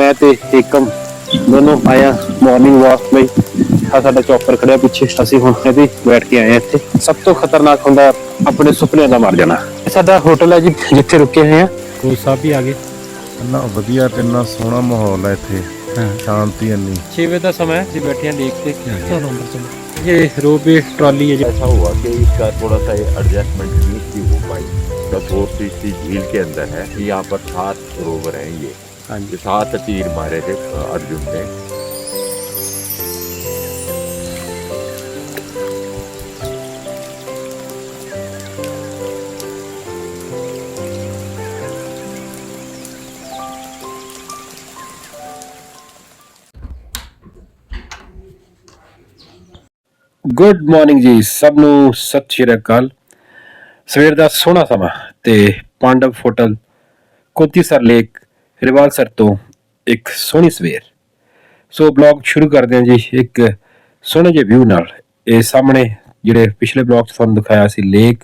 ਮੈਂ ਤੇ ਏਕਮ ਦੋਨੋਂ ਆਇਆ ਮਾਰਨਿੰਗ ਵਾਕ ਲਈ ਆ ਸਾਡਾ ਚੌਪਰ ਖੜਿਆ ਪਿੱਛੇ ਅਸੀਂ ਹੁਣ ਇਹਦੀ ਬੈਠ ਕੇ ਆਏ ਹਾਂ ਇੱਥੇ ਸਭ ਤੋਂ ਖਤਰਨਾਕ ਹੁੰਦਾ ਆਪਣੇ ਸੁਪਨਿਆਂ ਦਾ ਮਰ ਜਾਣਾ ਇਹ ਸਾਡਾ ਹੋਟਲ ਹੈ ਜੀ ਜਿੱਥੇ ਰੁਕੇ ਹੋਏ ਆ ਗੁਰੂ ਸਾਹਿਬ ਵੀ ਆ ਗਏ ਇੰਨਾ ਵਧੀਆ ਤੇ ਇੰਨਾ ਸੋਹਣਾ ਮਾਹੌਲ ਹੈ ਇੱਥੇ ਸ਼ਾਂਤੀ ਇੰਨੀ 6 ਵਜੇ ਦਾ ਸਮਾਂ ਹੈ ਅਸੀਂ ਬੈਠੇ ਹਾਂ ਲੇਕ ਤੇ ਚਲੋ ਅੰਦਰ ਚਲੋ ਇਹ ਰੋਪਵੇ ਟਰਾਲੀ ਹੈ ਜੀ ऐसा हुआ कि इसका थोड़ा सा एडजस्टमेंट नहीं भी हो पाई बस वो तीसरी झील के अंदर है यहाँ पर सात सरोवर हैं ये ਹਾਂਜੀ। ਸਾਤ ਤੀਰ ਮਾਰੇ ਤੇ ਅਰਜੁਨ ਨੇ ਗੁੱਡ ਮਾਰਨਿੰਗ ਜੀ, ਸਭ ਨੂੰ ਸਤਿ ਸ਼੍ਰੀ ਅਕਾਲ। ਸਵੇਰ ਦਾ ਸੋਹਣਾ ਸਮਾਂ ਤੇ ਪਾਂਡਵ ਹੋਟਲ, ਕੋਤੀਸਰ ਲੇਕ ਰਿਵਾਲ ਸਰ ਤੋਂ ਇੱਕ ਸੋਹਣੀ ਸਵੇਰ। ਸੋ ਬਲੌਗ ਸ਼ੁਰੂ ਕਰਦੇ ਹਾਂ ਜੀ, ਇੱਕ ਸੋਹਣੇ ਜਿਹੇ ਵਿਊ ਨਾਲ। ਇਹ ਸਾਹਮਣੇ ਜਿਹੜੇ ਪਿਛਲੇ ਬਲੌਗ 'ਚ ਤੁਹਾਨੂੰ ਦਿਖਾਇਆ ਸੀ ਲੇਕ,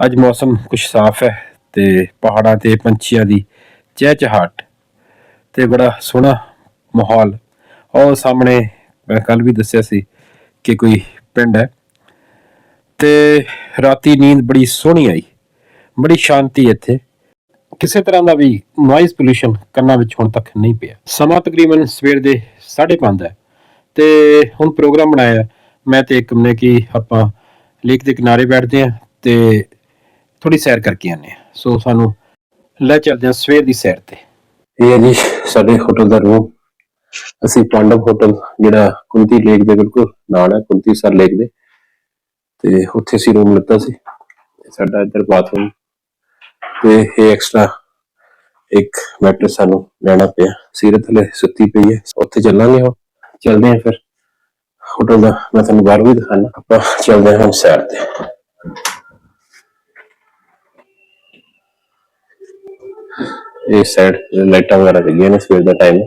ਅੱਜ ਮੌਸਮ ਕੁਝ ਸਾਫ਼ ਹੈ ਤੇ ਪਹਾੜਾਂ ਤੇ ਪੰਛੀਆਂ ਦੀ ਚਹਿਚਹਾਟ ਤੇ ਬੜਾ ਸੋਹਣਾ ਮਾਹੌਲ। ਔਰ ਸਾਹਮਣੇ ਮੈਂ ਕੱਲ ਵੀ ਦੱਸਿਆ ਸੀ ਕਿ ਕੋਈ ਪਿੰਡ ਹੈ ਤੇ ਰਾਤੀ ਨੀਂਦ ਬੜੀ ਸੋਹਣੀ ਆਈ, ਬੜੀ ਸ਼ਾਂਤੀ ਇੱਥੇ। ਕਿਸੇ ਤਰ੍ਹਾਂ ਦਾ ਵੀ ਨੋਇਜ਼ ਪੋਲੂਸ਼ਨ ਕੰਨਾਂ ਵਿੱਚ ਹੁਣ ਤੱਕ ਨਹੀਂ ਪਿਆ। ਸਮਾਂ ਤਕਰੀਬਨ ਸਵੇਰ ਦੇ 5:30 ਹੈ। ਤੇ ਹੁਣ ਪ੍ਰੋਗਰਾਮ ਬਣਾਇਆ। ਮੈਂ ਤੇ ਇੱਕ ਨੇ ਕਿ ਆਪਾਂ ਲੇਕ ਦੇ ਕਿਨਾਰੇ ਬੈਠਦੇ ਹਾਂ ਤੇ ਥੋੜੀ ਸੈਰ ਕਰਕੇ ਆਨੇ ਆ ਸੋ ਸਾਨੂੰ ਲੈ ਚੱਲਦੇ ਹਾਂ ਸਵੇਰ ਦੀ ਸੈਰ ਤੇ। ਇਹ ਹੈ ਜੀ ਸਾਡੇ ਹੋਟਲ ਦਾ ਰੂਮ ਅਸੀਂ ਪਾਂਡਵ ਹੋਟਲ, ਜਿਹੜਾ ਕੁੰਤੀ ਲੇਕ ਦੇ ਬਿਲਕੁਲ ਨਾਲ ਹੈ, ਕੁੰਤੀ ਸਰ ਲੇਕ ਦੇ। ਤੇ ਉੱਥੇ ਅਸੀਂ ਰੂਮ ਲਿੱਤਾ ਸੀ। ਸਾਡਾ ਇੱਧਰ ਬਾਥਰੂਮ ਤੇ ਇਹ ਐਕਸਟਰਾ ਇੱਕ ਮੈਟਰ ਸਾਨੂੰ ਲੈਣਾ ਪਿਆ। ਸੀਰਤ ਹਲੇ ਸੁੱਤੀ ਪਈ ਹੈ। ਉੱਥੇ ਚੱਲਾਂਗੇ ਹੁਣ। ਚੱਲਦੇ ਹਾਂ ਫਿਰ। ਹੋਟਲ ਦਾ ਮੈਂ ਤੁਹਾਨੂੰ ਬਾਹਰ ਵੀ ਦਿਖਾਣਾ। ਆਪਾਂ ਚੱਲਦੇ ਹਾਂ ਹੁਣ ਸੈਰ ਤੇ। ਇਹ ਸਾਈਡ ਲਾਈਟਾਂ ਵਗੈਰਾ ਲੱਗੀਆਂ ਨੇ ਸਵੇਰ ਦਾ ਟਾਈਮ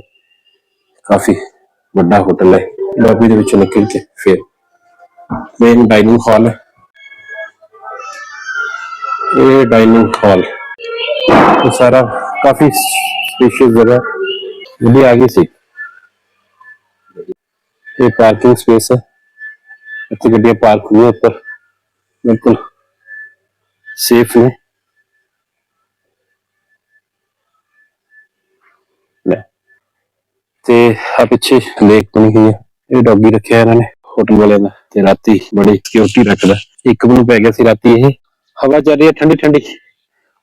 ਕਾਫੀ ਵੱਡਾ ਹੋਟਲ ਹੈ। ਲੌਬੀ ਦੇ ਵਿੱਚੋਂ ਨਿਕਲ ਕੇ ਫਿਰ ਮੇਨ ਡਾਈਨਿੰਗ ਹਾਲ ਹੈ। ਇਹ ਡਾਈਨਿੰਗ ਹਾਲ ਇਹ ਸਾਰਾ ਕਾਫੀ ਸਪੇਸ਼ੀਅਸ ਜਗ੍ਹਾ ਜਿਹੜੀ ਆ ਗਈ ਸੀ ਇਹ ਪਾਰਕਿੰਗ ਸਪੇਸ ਇੱਥੇ ਗੱਡੀਆਂ ਪਾਰਕ ਹੋਈਆਂ ਉੱਪਰ ਬਿਲਕੁਲ ਸੇਫ ਨੇ ਤੇ ਆ ਪਿੱਛੇ ਲੇਕ ਬਣੀ ਹੋਈ ਹੈ ਇਹ ਡੌਗੀ ਰੱਖਿਆ ਇਹਨਾਂ ਨੇ ਹੋਟਲ ਵਾਲਿਆਂ ਦਾ ਤੇ ਰਾਤੀ ਬੜੀ ਸਿਕਿਉਰਿਟੀ ਰੱਖਦਾ ਇੱਕ ਨੂੰ ਪੈ ਗਿਆ ਸੀ ਰਾਤੀ ਇਹ ਹਵਾ ਚੱਲ ਰਹੀ ਹੈ ਠੰਡੀ ਠੰਡੀ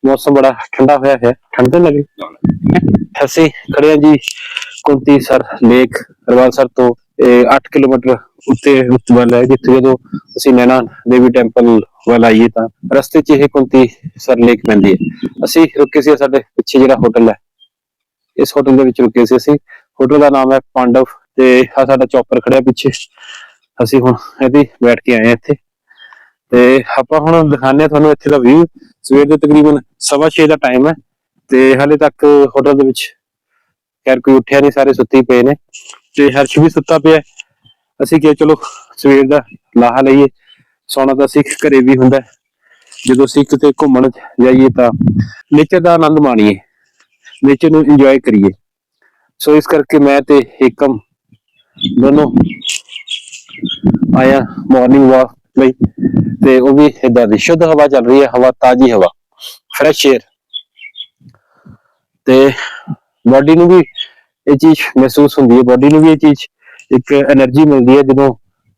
ਮੌਸਮ ਬੜਾ ਠੰਡਾ ਹੋਇਆ ਹੈ, ਠੰਡ ਤਾਂ ਲੱਗੀ ਅਸੀਂ ਖੜੇ ਹਾਂ ਜੀ Kunti sir lake Rewalsar ਤੋਂ 8 ਕਿਲੋਮੀਟਰ ਉੱਤੇ ਉੱਤੇ ਵੱਲ ਹੈ, ਜਿੱਥੇ ਜਦੋਂ ਅਸੀਂ ਨੈਣਾ ਦੇਵੀ ਟੈਂਪਲ ਵੱਲ ਆਈਏ ਤਾਂ ਰਸਤੇ 'ਚ ਇਹ ਕੁੰਤੀ ਸਰ ਲੇਕ ਪੈਂਦੀ ਹੈ ਅਸੀਂ ਰੁਕੇ ਸੀ ਸਾਡੇ ਪਿੱਛੇ ਜਿਹੜਾ ਹੋਟਲ ਹੈ। ਇਸ ਹੋਟਲ ਦੇ ਵਿੱਚ ਰੁਕੇ ਸੀ ਅਸੀਂ। ਹੋਟਲ ਦਾ ਨਾਮ ਹੈ ਪਾਂਡਵ ਤੇ ਆ ਸਾਡਾ ਚੌਪਰ ਖੜਿਆ ਪਿੱਛੇ। ਅਸੀਂ ਹੁਣ ਇਹਦੀ ਬੈਠ ਕੇ ਆਏ ਇੱਥੇ। ਤੇ ਆਪਾਂ ਹੁਣ ਦਿਖਾਉਂਦੇ ਹਾਂ ਤੁਹਾਨੂੰ ਇੱਥੇ ਦਾ ਵਿਊ ਸਵੇਰ ਦੇ ਤਕਰੀਬਨ 6:30 ਦਾ ਟਾਈਮ ਹੈ ਤੇ ਹਾਲੇ ਤੱਕ ਹੋਟਲ ਦੇ ਵਿੱਚ ਖੈਰ ਕੋਈ ਉੱਠਿਆ ਨਹੀਂ, ਸਾਰੇ ਸੁੱਤੇ ਪਏ ਨੇ ਤੇ ਹਰਸ਼ ਵੀ ਸੁੱਤਾ ਪਿਆ ਅਸੀਂ ਕਿਹਾ ਚਲੋ ਸਵੇਰ ਦਾ ਲਾਹਾ ਲਈਏ, ਸੌਣਾ ਤਾਂ ਸਿੱਖ ਘਰੇ ਵੀ ਹੁੰਦਾ ਜਦੋਂ ਸਿੱਖ ਤੇ ਘੁੰਮਣ ਜਾਈਏ ਤਾਂ ਨੇਚਰ ਦਾ ਆਨੰਦ ਮਾਣੀਏ ਨੇਚਰ ਨੂੰ ਇੰਜੋਏ ਕਰੀਏ। ਸੋ ਇਸ ਕਰਕੇ ਮੈਂ ਤੇ ਏਕਮ ਦੋਨੋਂ ਆਇਆ ਮਾਰਨਿੰਗ ਵਾਕ ਲਈ। ਤੇ ਉਹ ਵੀ ਇਦਾਂ ਦੀ ਸ਼ੁੱਧ ਹਵਾ ਚੱਲ ਰਹੀ ਹੈ, ਹਵਾ ਤਾਜ਼ੀ ਹਵਾ ਫਰੈਸ਼ ਏਅਰ ਤੇ ਬਾਡੀ ਨੂੰ ਵੀ ਇਹ ਚੀਜ਼ ਮਹਿਸੂਸ ਹੁੰਦੀ ਹੈ ਬਾਡੀ ਨੂੰ ਵੀ ਇਹ ਚੀਜ਼ ਇੱਕ એનર્ਜੀ ਮਿਲਦੀ ਹੈ, ਜਦੋਂ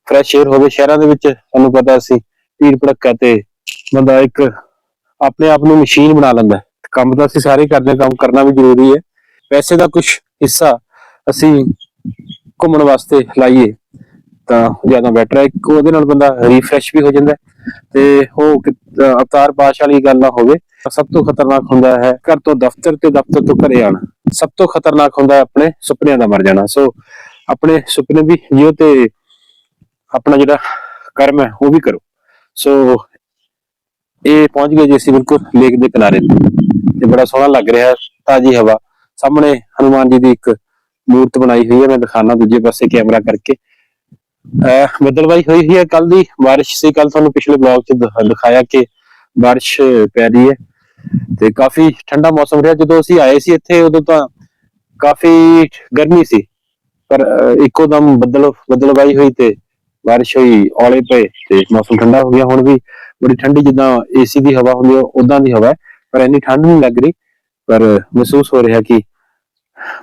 ਫਰੈਸ਼ ਏਅਰ ਹੋਵੇ। ਸ਼ਹਿਰਾਂ ਦੇ ਵਿੱਚ ਤੁਹਾਨੂੰ ਪਤਾ ਸੀ ਭੀੜ ਭੜੱਕਾ ਤੇ ਬੰਦਾ ਇੱਕ ਆਪਣੇ ਆਪ ਨੂੰ ਮਸ਼ੀਨ ਬਣਾ ਲੈਂਦਾ ਕੰਮ ਤਾਂ ਅਸੀਂ ਸਾਰੇ ਕਰਦੇ ਕੰਮ ਕਰਨਾ ਵੀ ਜ਼ਰੂਰੀ ਹੈ। ਪੈਸੇ ਦਾ ਕੁਝ ਹਿੱਸਾ ਅਸੀਂ ਘੁੰਮਣ ਵਾਸਤੇ ਲਾਈਏ ਤਾਂ ਜ਼ਿਆਦਾ ਬੈਟਰ ਹੈ। ਉਹਦੇ ਨਾਲ ਬੰਦਾ ਰੀਫਰੈਸ਼ ਵੀ ਹੋ ਜਾਂਦਾ ਤੇ ਉਹ ਕਿ- ਅਵਤਾਰ ਪਾਸ਼ ਵਾਲੀ ਗੱਲ ਨਾ ਹੋਵੇ, ਸਭ ਤੋਂ ਖਤਰਨਾਕ ਹੁੰਦਾ ਹੈ ਘਰ ਤੋਂ ਦਫ਼ਤਰ ਤੇ ਦਫ਼ਤਰ ਤੋਂ ਘਰੇ ਆਣਾ। ਸਭ ਤੋਂ ਖਤਰਨਾਕ ਹੁੰਦਾ ਆਪਣੇ ਸੁਪਨਿਆਂ ਦਾ ਮਰ ਜਾਣਾ। ਸੋ, ਆਪਣੇ ਸੁਪਨੇ ਵੀ ਜਿਉ ਤੇ ਆਪਣਾ ਜਿਹੜਾ ਕਰਮ ਹੈ, ਉਹ ਵੀ ਕਰੋ। ਸੋ, ਇਹ ਪਹੁੰਚ ਗਏ ਜੀ ਅਸੀਂ ਬਿਲਕੁਲ ਲੇਕ ਦੇ ਕਿਨਾਰੇ ਤੇ। ਬੜਾ ਸੋਹਣਾ ਲੱਗ ਰਿਹਾ ਤਾਜੀ ਹਵਾ। ਸਾਹਮਣੇ ਹਨੂਮਾਨ ਜੀ ਦੀ ਇੱਕ ਮੂਰਤ ਬਣਾਈ ਹੋਈ ਹੈ, ਮੈਂ ਦਿਖਾਣਾ ਦੂਜੇ ਪਾਸੇ ਕੈਮਰਾ ਕਰਕੇ। ਅਹ ਹੋਈ ਹੋਈ ਹੈ ਕੱਲ ਦੀ, ਬਾਰਿਸ਼ ਸੀ ਕੱਲ ਤੁਹਾਨੂੰ ਪਿਛਲੇ ਬਲੌਗ 'ਚ ਦਿਖਾਇਆ ਕਿ ਬਾਰਿਸ਼ ਪੈ ਰਹੀ ਹੈ। ਤੇ ਕਾਫੀ ਠੰਡਾ ਮੌਸਮ ਰਿਹਾ। ਜਦੋਂ ਅਸੀਂ ਆਏ ਸੀ ਇੱਥੇ, ਉਦੋਂ ਤਾਂ ਕਾਫੀ ਗਰਮੀ ਸੀ। ਪਰ ਇੱਕੋ ਦਮ ਬੱਦਲ ਬੱਦਲਬਾਈ ਹੋਈ ਤੇ ਬਾਰਿਸ਼ ਹੋਈ, ਔਲੇ ਪਏ ਤੇ ਮੌਸਮ ਠੰਡਾ ਹੋ ਗਿਆ। ਹੁਣ ਵੀ ਬੜੀ ਠੰਡੀ, ਜਿੱਦਾਂ ਏਸੀ ਦੀ ਹਵਾ ਹੁੰਦੀ ਹੈ ਉਦਾਂ ਦੀ ਹਵਾ ਹੈ, ਪਰ ਇੰਨੀ ਠੰਡ ਨਹੀਂ ਲੱਗ ਰਹੀ। ਪਰ ਮਹਿਸੂਸ ਹੋ ਰਿਹਾ ਕਿ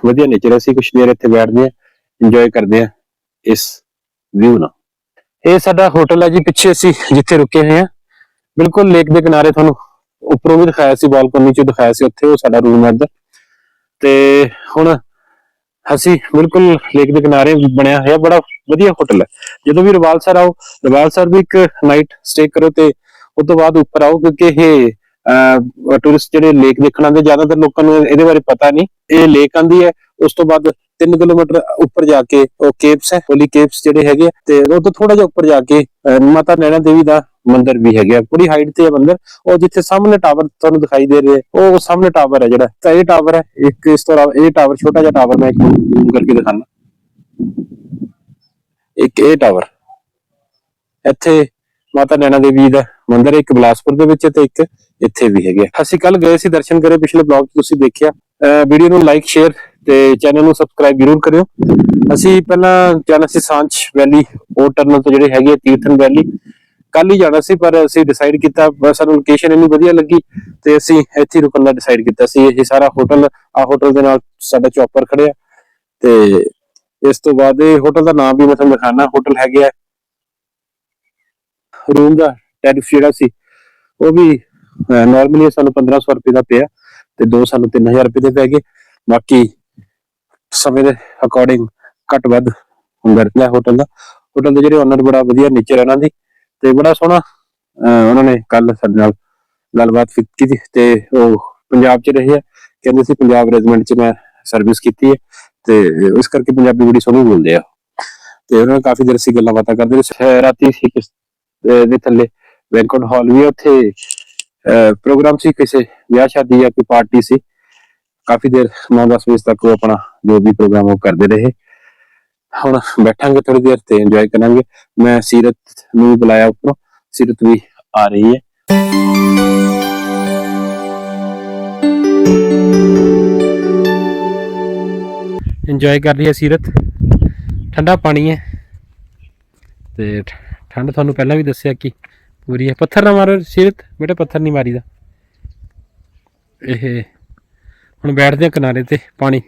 ਵਧੀਆ ਨੇਚਰ ਅਸੀਂ ਕੁਛ ਦੇਰ ਇੱਥੇ ਬੈਠਦੇ ਆ ਇੰਜੋਏ ਕਰਦੇ ਆ ਇਸ ਵਿਊ ਨਾਲ। ਇਹ ਸਾਡਾ ਹੋਟਲ ਹੈ ਜੀ, ਪਿੱਛੇ ਅਸੀਂ ਜਿੱਥੇ ਰੁਕੇ ਹੋਏ ਆ ਬਿਲਕੁਲ ਲੇਕ ਦੇ ਕਿਨਾਰੇ ਤੁਹਾਨੂੰ ਉੱਪਰੋਂ ਵੀ ਦਿਖਾਇਆ ਸੀ ਬਾਲਕੋਨੀ ਚੋਂ ਦਿਖਾਇਆ ਸੀ ਉੱਥੇ, ਉਹ ਸਾਡਾ ਰੂਮ ਹੈ ਇੱਧਰ। ਤੇ ਹੁਣ ਅਸੀਂ ਬਿਲਕੁਲ ਲੇਕ ਦੇ ਕਿਨਾਰੇ ਬਣਿਆ ਹੋਇਆ, ਬੜਾ ਵਧੀਆ ਹੋਟਲ ਹੈ। ਜਦੋਂ ਵੀ ਰਵਾਲਸਰ ਆਓ ਰਵਾਲਸਰ ਵੀ ਇੱਕ ਨਾਈਟ ਸਟੇ ਕਰੋ ਤੇ ਉਸ ਤੋਂ ਬਾਅਦ ਉੱਪਰ ਆਓ, ਕਿਉਂਕਿ ਇਹ ਟੂਰਿਸਟ ਜਿਹੜੇ ਲੇਕ ਦੇਖਣ ਆਉਂਦੇ, ਜ਼ਿਆਦਾਤਰ ਲੋਕਾਂ ਨੂੰ ਇਹਦੇ ਬਾਰੇ ਪਤਾ ਨਹੀਂ। ਇਹ ਲੇਕ ਆਂਦੀ ਹੈ, ਉਸ ਤੋਂ ਬਾਅਦ 3 ਕਿਲੋਮੀਟਰ ਉੱਪਰ ਜਾ ਕੇ ਉਹ ਕੇਵਸ ਹੈ ਹੋਲੀ ਕੇਵਸ ਜਿਹੜੇ ਹੈਗੇ ਤੇ ਉਹ ਤੋਂ ਥੋੜਾ ਜਿਹਾ ਉੱਪਰ ਜਾ ਕੇ ਮਾਤਾ ਨੈਣਾ ਦੇਵੀ ਦਾ ਮੰਦਿਰ ਵੀ ਹੈਗਾ। ਬੜੀ ਹਾਈਟ ਤੇ ਹੈ ਮੰਦਿਰ। ਉਹ ਜਿੱਥੇ ਸਾਹਮਣੇ ਟਾਵਰ ਤੁਹਾਨੂੰ ਦਿਖਾਈ ਦੇ ਰਿਹਾ, ਉਹ ਸਾਹਮਣੇ ਟਾਵਰ ਹੈ ਜਿਹੜਾ। ਤਾਂ ਇਹ ਟਾਵਰ ਹੈ, ਇੱਕ ਇਸ ਤੋਂ ਇਹ ਟਾਵਰ ਛੋਟਾ ਜਿਹਾ ਟਾਵਰ ਮੈਂ ਇੱਕ ਜ਼ੂਮ ਕਰਕੇ ਦਿਖਾਣਾ ਇੱਕ ਇਹ ਟਾਵਰ ਇੱਥੇ ਮਾਤਾ ਨੈਣਾ ਦੇਵੀ ਦਾ ਮੰਦਿਰ ਇੱਕ ਬਿਲਾਸਪੁਰ ਦੇ ਵਿੱਚ ਤੇ ਇੱਕ ਇੱਥੇ ਵੀ ਹੈਗੇ ਆ। ਅਸੀਂ ਕੱਲ ਗਏ ਸੀ ਦਰਸ਼ਨ ਕਰੇ ਪਿਛਲੇ ਬਲੌਗ 'ਚ, ਤੁਸੀਂ ਦੇਖਿਆ। ਵੀਡੀਓ ਨੂੰ ਲਾਈਕ ਸ਼ੇਅਰ ਤੇ ਚੈਨਲ ਨੂੰ ਸਬਸਕ੍ਰਾਈਬ ਜ਼ਰੂਰ ਕਰਿਓ। ਅਸੀਂ ਪਹਿਲਾਂ ਜਾਣਾ ਸੀ ਸਾਂਝ ਵੈਲੀ ਉਹ ਟਰਨਲ ਤੋਂ ਜਿਹੜੇ ਹੈਗੇ ਤੀਰਥਨ ਵੈਲੀ ਕੱਲ ਹੀ ਜਾਣਾ ਸੀ, ਪਰ ਅਸੀਂ ਡਿਸਾਈਡ ਕੀਤਾ ਸਾਨੂੰ ਲੋਕੇਸ਼ਨ ਇੰਨੀ ਵਧੀਆ ਲੱਗੀ ਤੇ ਅਸੀਂ ਇੱਥੇ ਰੁਕਣ ਦਾ ਡਿਸਾਈਡ ਕੀਤਾ ਸੀ। ਇਹ ਸਾਰਾ ਹੋਟਲ ਆ ਹੋਟਲ ਦੇ ਨਾਲ ਸਾਡਾ ਚੌਪਰ ਖੜਿਆ ਤੇ ਇਸ ਤੋਂ ਬਾਅਦ ਇਹ ਹੋਟਲ ਦਾ ਨਾਮ ਵੀ ਮੈਂ ਤੁਹਾਨੂੰ ਦਿਖਾਣਾ ਹੋਟਲ ਹੈਗੇ ਰੂਮ ਦਾ ਟੈਰਿਫ ਜਿਹੜਾ ਸੀ, ਉਹ ਵੀ ਨਾਰਮਲੀ ਸਾਨੂੰ 1500 ਰੁਪਏ ਦਾ ਪਿਆ ਤੇ ਦੋ ਸਾਨੂੰ 3000 ਰੁਪਏ ਦੇ ਪੈ ਗਏ। ਬਾਕੀ ਸਮੇਂ ਦੇ ਅਕੋਰਡਿੰਗ ਘੱਟ ਵੱਧ ਹੁੰਦਾ ਰਹਿੰਦਾ ਹੋਟਲ ਦਾ। ਹੋਟਲ ਦੇ ਜਿਹੜੇ ਓਨਰ ਬੜਾ ਵਧੀਆ ਨੇਚਰ ਇਹਨਾਂ ਦੀ ਤੇ ਬੜਾ ਸੋਹਣਾ ਉਹਨਾਂ ਨੇ ਕੱਲ ਸਾਡੇ ਨਾਲ ਗੱਲਬਾਤ ਕੀਤੀ ਤੇ ਉਹ ਪੰਜਾਬ 'ਚ ਰਹੇ ਆ। ਕਹਿੰਦੇ ਸੀ ਪੰਜਾਬ ਰੈਜੀਮੈਂਟ 'ਚ ਮੈਂ ਸਰਵਿਸ ਕੀਤੀ ਹੈ ਤੇ ਇਸ ਕਰਕੇ ਪੰਜਾਬੀ ਬੜੀ ਸੋਹਣੀ ਬੋਲਦੇ ਆ। ਤੇ ਉਹਨਾਂ ਨਾਲ ਕਾਫੀ ਦੇਰ ਅਸੀਂ ਗੱਲਾਂ ਬਾਤਾਂ ਕਰਦੇ ਰਹੇ। ਰਾਤੀ ਸੀ ਕਿਸ ਦੇ ਥੱਲੇ ਬੈਂਕਟ ਹਾਲ ਵੀ ਉੱਥੇ ਪ੍ਰੋਗਰਾਮ ਸੀ ਕਿਸੇ ਵਿਆਹ ਸ਼ਾਦੀ ਜਾਂ ਕੋਈ ਪਾਰਟੀ ਸੀ। ਕਾਫੀ ਦੇਰ 9-10 ਵਜੇ ਤੱਕ ਉਹ ਆਪਣਾ ਜੋ ਵੀ ਪ੍ਰੋਗਰਾਮ ਉਹ ਕਰਦੇ ਰਹੇ। ਹੁਣ ਬੈਠਾਂਗੇ ਥੋੜੀ ਦੇਰ ਤੇ ਇੰਜੋਏ ਕਰਾਂਗੇ। ਮੈਂ ਸੀਰਤ ਨੂੰ ਬੁਲਾਇਆ ਉੱਪਰੋਂ। ਸੀਰਤ ਵੀ ਆ ਰਹੀ ਹੈ। ਇੰਜੋਏ ਕਰ ਰਹੀ ਹੈ ਸੀਰਤ। ਠੰਡਾ ਪਾਣੀ ਹੈ। ਤੇ ਠੰਡ ਤੁਹਾਨੂੰ ਪਹਿਲਾਂ ਵੀ ਦੱਸਿਆ ਕਿ ਪੂਰੀ ਹੈ। ਪੱਥਰ ਨਾ ਮਾਰੋ ਸੀਰਤ। ਬੇਟਾ, ਪੱਥਰ ਨਹੀਂ ਮਾਰੀਦਾ। ਇਹ ਹੁਣ ਬੈਠਦੇ ਆ ਕਿਨਾਰੇ ਤੇ ਪਾਣੀ,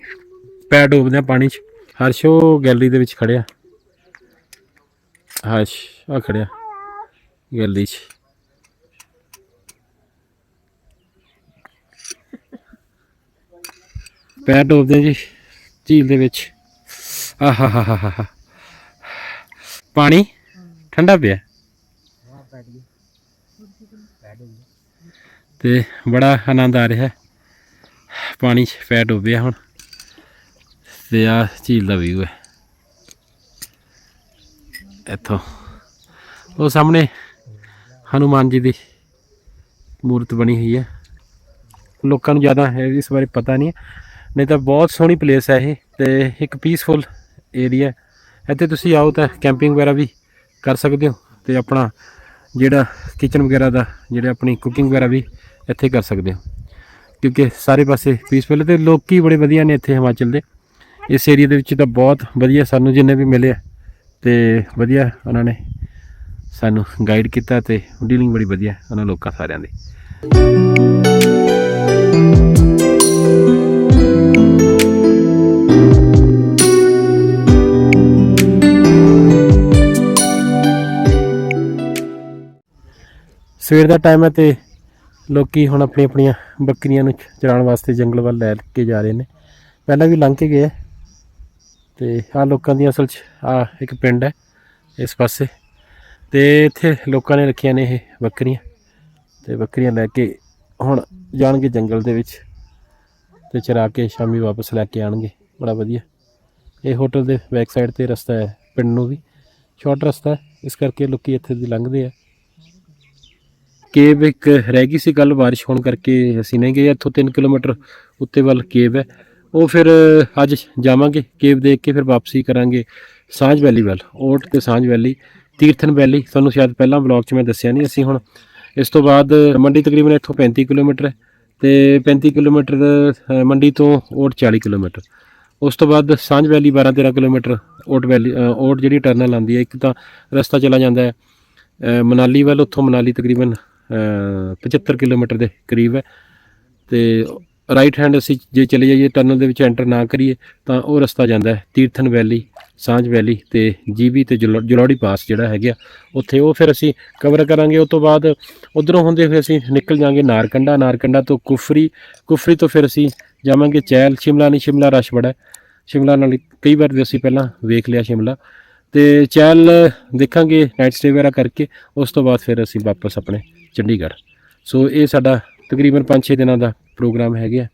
ਪੈਰ ਡੋਬਦੇ ਆ ਪਾਣੀ 'ਚ। ਹਰਸ਼ ਉਹ ਗੈਲਰੀ ਦੇ ਵਿੱਚ ਖੜਿਆ ਹਰਸ਼, ਆ ਖੜਿਆ ਗੈਲਰੀ 'ਚ। ਪੈਰ ਡੋਬਦੇ ਆ ਜੀ, ਝੀਲ ਦੇ ਵਿੱਚ। ਆਹਾ ਹਾ ਪਾਣੀ? ਠੰਡਾ ਪਿਆ। ਤੇ ਬੜਾ ਆਨੰਦ ਆ ਰਿਹਾ। ਹੈ ਪਾਣੀ 'ਚ ਪੈਰ ਡੁੱਬਿਆ ਹੁਣ। ਤੇ ਆ ਝੀਲ ਦਾ ਵਿਊ ਹੈ। ਇੱਥੋਂ। ਉਹ ਸਾਹਮਣੇ ਹਨੂਮਾਨ ਜੀ ਦੀ ਮੂਰਤ ਬਣੀ ਹੋਈ ਹੈ। ਲੋਕਾਂ ਨੂੰ ਜ਼ਿਆਦਾ ਹੈ ਇਸ ਬਾਰੇ ਪਤਾ ਨਹੀਂ ਹੈ। ਨਹੀਂ ਤਾਂ ਬਹੁਤ ਸੋਹਣੀ ਪਲੇਸ ਹੈ ਇਹ ਤੇ ਇੱਕ ਪੀਸਫੁਲ ਏਰੀਆ ਇੱਥੇ ਤੁਸੀਂ ਆਓ ਤਾਂ ਕੈਂਪਿੰਗ ਵਗੈਰਾ ਵੀ ਕਰ ਸਕਦੇ ਹੋ ਤੇ ਆਪਣਾ ਜਿਹੜਾ ਕਿਚਨ ਵਗੈਰਾ ਦਾ, ਜਿਹੜੇ ਆਪਣੀ ਕੁਕਿੰਗ ਵਗੈਰਾ ਵੀ ਇੱਥੇ ਕਰ ਸਕਦੇ ਹੋ। ਕਿਉਂਕਿ ਸਾਰੇ ਪਾਸੇ ਪੀਸਫੁਲ ਤੇ ਲੋਕੀ ਬੜੇ ਵਧੀਆ ਨੇ ਇੱਥੇ ਹਿਮਾਚਲ ਦੇ। ਇਸ ਏਰੀਆ ਦੇ ਵਿੱਚ ਤਾਂ ਬਹੁਤ ਵਧੀਆ ਸਾਨੂੰ ਜਿੰਨੇ ਵੀ ਮਿਲੇ ਆ ਤੇ ਵਧੀਆ ਉਹਨਾਂ ਨੇ ਸਾਨੂੰ ਗਾਈਡ ਕੀਤਾ ਤੇ ਡੀਲਿੰਗ ਬੜੀ ਵਧੀਆ ਉਹਨਾਂ ਲੋਕਾਂ ਸਾਰਿਆਂ ਦੀ। ਸਵੇਰ ਦਾ ਟਾਈਮ ਹੈ ਤੇ ਲੋਕੀ ਹੁਣ ਆਪਣੀ ਆਪਣੀਆਂ ਬੱਕਰੀਆਂ ਨੂੰ ਚਰਾਉਣ ਵਾਸਤੇ ਜੰਗਲ ਵੱਲ ਲੈ ਕੇ ਜਾ ਰਹੇ ਨੇ। ਪਹਿਲਾਂ ਵੀ ਲੰਘ ਕੇ ਗਏ ਆ। ਤੇ ਆ ਲੋਕਾਂ ਦੀ ਅਸਲ 'ਚ ਆ ਇੱਕ ਪਿੰਡ ਹੈ ਇਸ ਪਾਸੇ। ਤੇ ਇੱਥੇ ਲੋਕਾਂ ਨੇ ਰੱਖੀਆਂ ਨੇ ਇਹ ਬੱਕਰੀਆਂ। ਤੇ ਬੱਕਰੀਆਂ ਲੈ ਕੇ ਹੁਣ ਜਾਣਗੇ ਜੰਗਲ ਦੇ ਵਿੱਚ ਤੇ ਚਰਾ ਕੇ ਸ਼ਾਮੀ ਵਾਪਸ ਲੈ ਕੇ ਆਣਗੇ ਬੜਾ ਵਧੀਆ। ਇਹ ਹੋਟਲ ਦੇ ਬੈਕ ਸਾਈਡ ਤੇ ਰਸਤਾ ਹੈ ਪਿੰਡ ਨੂੰ ਵੀ। ਸ਼ਾਰਟ ਰਸਤਾ ਹੈ। ਇਸ ਕਰਕੇ ਲੋਕੀ ਇੱਥੇ ਦੀ ਲੰਘਦੇ ਆ। ਕੇਵ ਇੱਕ ਰਹਿ ਗਈ ਸੀ ਕੱਲ ਬਾਰਿਸ਼ ਹੋਣ ਕਰਕੇ, ਅਸੀਂ ਨਹੀਂ ਗਏ ਇੱਥੋਂ 3 ਕਿਲੋਮੀਟਰ ਉੱਤੇ ਵੱਲ ਕੇਵ ਹੈ। ਉਹ ਫਿਰ ਅੱਜ ਜਾਵਾਂਗੇ, ਕੇਵ ਦੇਖ ਕੇ ਫਿਰ ਵਾਪਸੀ ਕਰਾਂਗੇ ਸਾਂਝ ਵੈਲੀ ਵੱਲ, ਓਟ ਤੇ ਸਾਂਝ ਵੈਲੀ, ਤੀਰਥਨ ਵੈਲੀ। ਤੁਹਾਨੂੰ ਸ਼ਾਇਦ ਪਹਿਲਾਂ ਵਲੌਗ 'ਚ ਮੈਂ ਦੱਸਿਆ ਨਹੀਂ, ਅਸੀਂ ਹੁਣ ਇਸ ਤੋਂ ਬਾਅਦ ਮੰਡੀ ਤਕਰੀਬਨ ਇੱਥੋਂ 35 ਕਿਲੋਮੀਟਰ ਹੈ ਤੇ 35 ਕਿਲੋਮੀਟਰ ਮੰਡੀ ਤੋਂ ਓਟ 40 ਕਿਲੋਮੀਟਰ। ਉਸ ਤੋਂ ਬਾਅਦ ਸਾਂਝ ਵੈਲੀ 12 13 ਕਿਲੋਮੀਟਰ, ਓਟ ਵੈਲੀ ਓਟ ਜਿਹੜੀ ਟਰਨਲ ਆਉਂਦੀ ਹੈ, ਇੱਕ ਤਾਂ ਰਸਤਾ ਚਲਾ ਜਾਂਦਾ ਹੈ ਮਨਾਲੀ ਵੱਲ, ਉੱਥੋਂ ਮਨਾਲੀ ਤਕਰੀਬਨ 75 ਕਿਲੋਮੀਟਰ ਦੇ ਕਰੀਬ ਹੈ। ਤੇ ਰਾਈਟ ਹੈਂਡ ਅਸੀਂ ਜੇ ਚਲੇ ਜਾਈਏ ਟਨਲ ਦੇ ਵਿੱਚ ਐਂਟਰ ਨਾ ਕਰੀਏ, ਤਾਂ ਉਹ ਰਸਤਾ ਜਾਂਦਾ ਹੈ, ਤੀਰਥਨ ਵੈਲੀ ਸਾਂਝ ਵੈਲੀ ਤੇ ਜੀਬੀ ਤੇ ਜਲੌ- ਜਲੌੜੀ ਪਾਸ ਜਿਹੜਾ ਹੈਗਾ, ਉੱਥੇ ਉਹ ਫਿਰ ਅਸੀਂ ਕਵਰ ਕਰਾਂਗੇ। ਉਸ ਤੋਂ ਬਾਅਦ ਉਧਰੋਂ ਹੁੰਦੇ ਹੋਏ ਅਸੀਂ ਨਿਕਲ ਜਾਾਂਗੇ ਨਾਰਕੰਡਾ। ਨਾਰਕੰਡਾ ਤੋਂ ਕੁਫਰੀ ਕੁਫਰੀ ਤੋਂ ਫਿਰ ਅਸੀਂ ਜਾਵਾਂਗੇ ਚੈਲ, ਸ਼ਿਮਲਾ ਨਹੀਂ ਸ਼ਿਮਲਾ ਰਸ਼ ਬੜਾ ਸ਼ਿਮਲਾ ਨਾਲ ਕਈ ਵਾਰ ਵੀ ਅਸੀਂ ਪਹਿਲਾਂ ਵੇਖ ਲਿਆ ਸ਼ਿਮਲਾ। ਤੇ ਚੈਲ ਦੇਖਾਂਗੇ ਨਾਈਟ ਸਟੇ ਵਗੈਰਾ ਕਰਕੇ, ਉਸ ਤੋਂ ਬਾਅਦ ਫਿਰ ਅਸੀਂ ਵਾਪਸ ਆਪਣੇ ਚੰਡੀਗੜ੍ਹ। ਸੋ ਇਹ ਸਾਡਾ ਤਕਰੀਬਨ 5-6 ਦਿਨਾਂ ਦਾ ਪ੍ਰੋਗਰਾਮ ਹੈਗਾ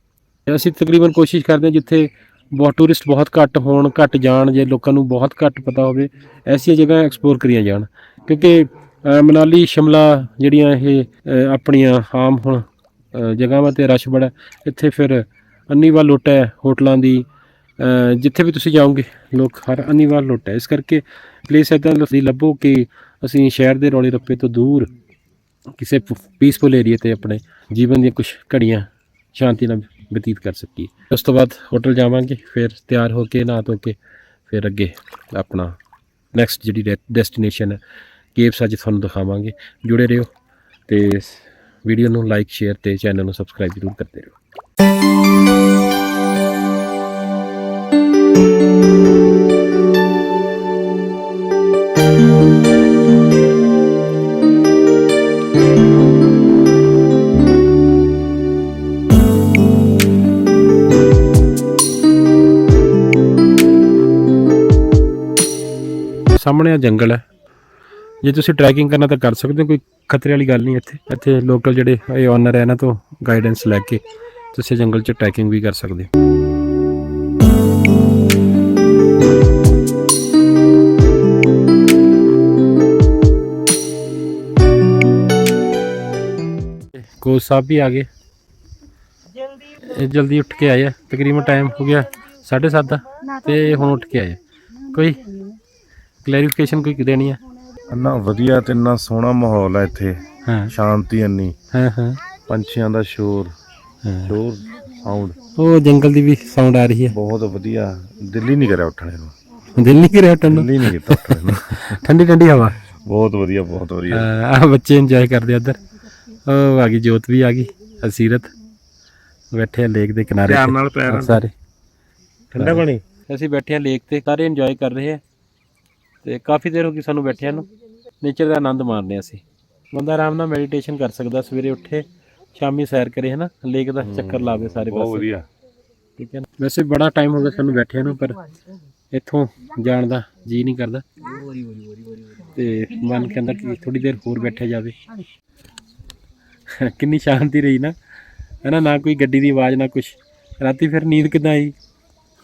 ਅਸੀਂ ਤਕਰੀਬਨ ਕੋਸ਼ਿਸ਼ ਕਰਦੇ ਹਾਂ ਜਿੱਥੇ ਬਹੁਤ ਟੂਰਿਸਟ ਬਹੁਤ ਘੱਟ ਹੋਣ, ਘੱਟ ਜਾਣ, ਜੇ ਲੋਕਾਂ ਨੂੰ ਬਹੁਤ ਘੱਟ ਪਤਾ ਹੋਵੇ, ਐਸੀਆਂ ਜਗ੍ਹਾ ਐਕਸਪਲੋਰ ਕਰੀਆਂ ਜਾਣ। ਕਿਉਂਕਿ ਮਨਾਲੀ, ਸ਼ਿਮਲਾ ਜਿਹੜੀਆਂ ਇਹ ਆਪਣੀਆਂ ਆਮ ਹੁਣ ਜਗ੍ਹਾਵਾਂ ਤੇ ਰਸ਼ ਬੜਾ, ਇੱਥੇ ਫਿਰ ਅੰਨੀਵਾਲ ਲੁੱਟ ਹੈ ਹੋਟਲਾਂ ਦੀ। ਜਿੱਥੇ ਵੀ ਤੁਸੀਂ ਜਾਓਗੇ, ਲੋਕ ਹਰ ਅੰਨੀਵਾਲ ਲੁੱਟ ਹੈ। ਇਸ ਕਰਕੇ ਪਲੇਸ ਇੱਦਾਂ ਦੀ ਲੱਭੋ ਕਿ ਅਸੀਂ ਸ਼ਹਿਰ ਦੇ ਰੌਲੇ ਰੱਪੇ ਤੋਂ ਦੂਰ ਕਿਸੇ ਪੀਸਫੁਲ ਏਰੀਆ ਤੇ ਆਪਣੇ ਜੀਵਨ ਦੀਆਂ ਕੁਝ ਘੜੀਆਂ ਸ਼ਾਂਤੀ ਨਾਲ ਬਤੀਤ ਕਰ ਸਕੀਏ। ਉਸ ਤੋਂ ਬਾਅਦ ਹੋਟਲ ਜਾਵਾਂਗੇ, ਫਿਰ ਤਿਆਰ ਹੋ ਕੇ, ਨਹਾ ਧੋ ਕੇ, ਫਿਰ ਅੱਗੇ ਆਪਣਾ ਨੈਕਸਟ ਜਿਹੜੀ ਡੈਸਟੀਨੇਸ਼ਨ ਹੈ ਕੇਵਸ ਅੱਜ ਤੁਹਾਨੂੰ ਦਿਖਾਵਾਂਗੇ। ਜੁੜੇ ਰਹੋ ਤੇ ਵੀਡੀਓ ਨੂੰ ਲਾਈਕ ਸ਼ੇਅਰ ਤੇ ਚੈਨਲ ਨੂੰ ਸਬਸਕ੍ਰਾਈਬ ਜ਼ਰੂਰ ਕਰਦੇ ਰਹੋ। ਸਾਹਮਣੇ ਆ ਜੰਗਲ ਹੈ। ਜੇ ਤੁਸੀਂ ਟਰੈਕਿੰਗ ਕਰਨਾ ਤਾਂ ਕਰ ਸਕਦੇ ਹੋ, ਕੋਈ ਖਤਰੇ ਵਾਲੀ ਗੱਲ ਨਹੀਂ ਇੱਥੇ। ਇੱਥੇ ਲੋਕਲ ਜਿਹੜੇ ਇਹ ਓਨਰ ਹੈ, ਇਹਨਾਂ ਤੋਂ ਗਾਈਡੈਂਸ ਲੈ ਕੇ ਤੁਸੀਂ ਜੰਗਲ 'ਚ ਟਰੈਕਿੰਗ ਵੀ ਕਰ ਸਕਦੇ ਹੋ। ਕੋਚ ਸਾਹਿਬ ਵੀ ਆ ਗਏ। ਇਹ ਜਲਦੀ ਉੱਠ ਕੇ ਆਏ ਆ। ਤਕਰੀਬਨ ਟਾਈਮ ਹੋ ਗਿਆ 7:30 ਦਾ ਤੇ ਹੁਣ ਉੱਠ ਕੇ ਆਏ ਕੋਈ ਕਲੈਰੀਫਿਕੇਸ਼ਨ ਕੋਈ ਦੇਣੀ ਹੈ ਇੰਨਾ ਵਧੀਆ ਤੇ ਇੰਨਾ ਸੋਹਣਾ ਮਾਹੌਲ ਹੈ ਇੱਥੇ। ਹਾਂ। ਸ਼ਾਂਤੀ ਇੰਨੀ। ਹਾਂ ਹਾਂ। ਪੰਛੀਆਂ ਦਾ ਸ਼ੋਰ। ਸ਼ੋਰ ਸਾਊਂਡ ਉਹ ਜੰਗਲ ਦੀ ਵੀ ਸਾਊਂਡ ਆ ਰਹੀ ਹੈ ਬਹੁਤ ਵਧੀਆ। ਦਿਲ ਨਹੀਂ ਕਰਿਆ ਉੱਠਣੇ ਨੂੰ। ਦਿਲ ਨਹੀਂ ਕਰਿਆ ਹਟਣ ਨੂੰ? ਦਿਲ ਨਹੀਂ ਕੀਤਾ ਉੱਠਣੇ ਨੂੰ। ਠੰਡੀ ਠੰਡੀ ਹਵਾ। ਬਹੁਤ ਵਧੀਆ ਬਹੁਤ ਵਧੀਆ। ਆ ਬੱਚੇ ਇੰਜੋਏ ਕਰਦੇ ਆ ਇੱਧਰ ਉਹ ਆ ਗਈ ਜੋਤ ਵੀ ਆ ਗਈ ਅਸੀਰਤ। ਬੈਠੇ ਆ ਲੇਕ ਦੇ ਕਿਨਾਰੇ ਧਿਆਨ ਤੇ। ਨਾਲ ਪੈਰ ਹਾਂ, ਸਾਰੇ। ਠੰਡਾ ਪਾਣੀ? ਅਸੀਂ ਬੈਠੇ ਆ ਲੇਕ ਤੇ ਸਾਰੇ ਇੰਜੋਏ ਕਰ ਰਹੇ ਆ। ਤੇ ਕਾਫੀ ਦੇਰ ਹੋ ਗਈ ਸਾਨੂੰ ਬੈਠਿਆਂ ਨੂੰ। ਨੇਚਰ ਦਾ ਆਨੰਦ ਮਾਣ ਰਹੇ ਅਸੀਂ। ਬੰਦਾ ਆਰਾਮ ਨਾਲ ਮੈਡੀਟੇਸ਼ਨ ਕਰ ਸਕਦਾ ਸਵੇਰੇ ਉੱਠੇ ਸ਼ਾਮੀ ਸੈਰ ਕਰੇ ਹਨਾ? ਲੇਕ ਦਾ ਚੱਕਰ ਲਾਵੇ ਸਾਰੇ ਬਹੁਤ ਪਾਸੇ। ਵਧੀਆ। ਠੀਕ ਹੈ ਨਾ? ਵੈਸੇ ਬੜਾ ਟਾਈਮ ਹੋ ਗਿਆ ਸਾਨੂੰ ਬੈਠਿਆਂ ਨੂੰ ਪਰ ਇੱਥੋਂ ਜਾਣ ਦਾ ਜੀ ਨਹੀਂ ਕਰਦਾ। ਤੇ ਮਨ ਕਹਿੰਦਾ ਕਿ ਥੋੜੀ ਦੇਰ ਹੋਰ ਬੈਠਿਆ ਜਾਵੇ। ਕਿੰਨੀ ਸ਼ਾਂਤੀ ਰਹੀ ਨਾ। ਹੈਨਾ ਨਾ ਕੋਈ ਗੱਡੀ ਦੀ ਆਵਾਜ਼ ਨਾ ਕੁਛ। ਰਾਤੀ ਫਿਰ ਨੀਂਦ ਕਿੱਦਾਂ ਆਈ?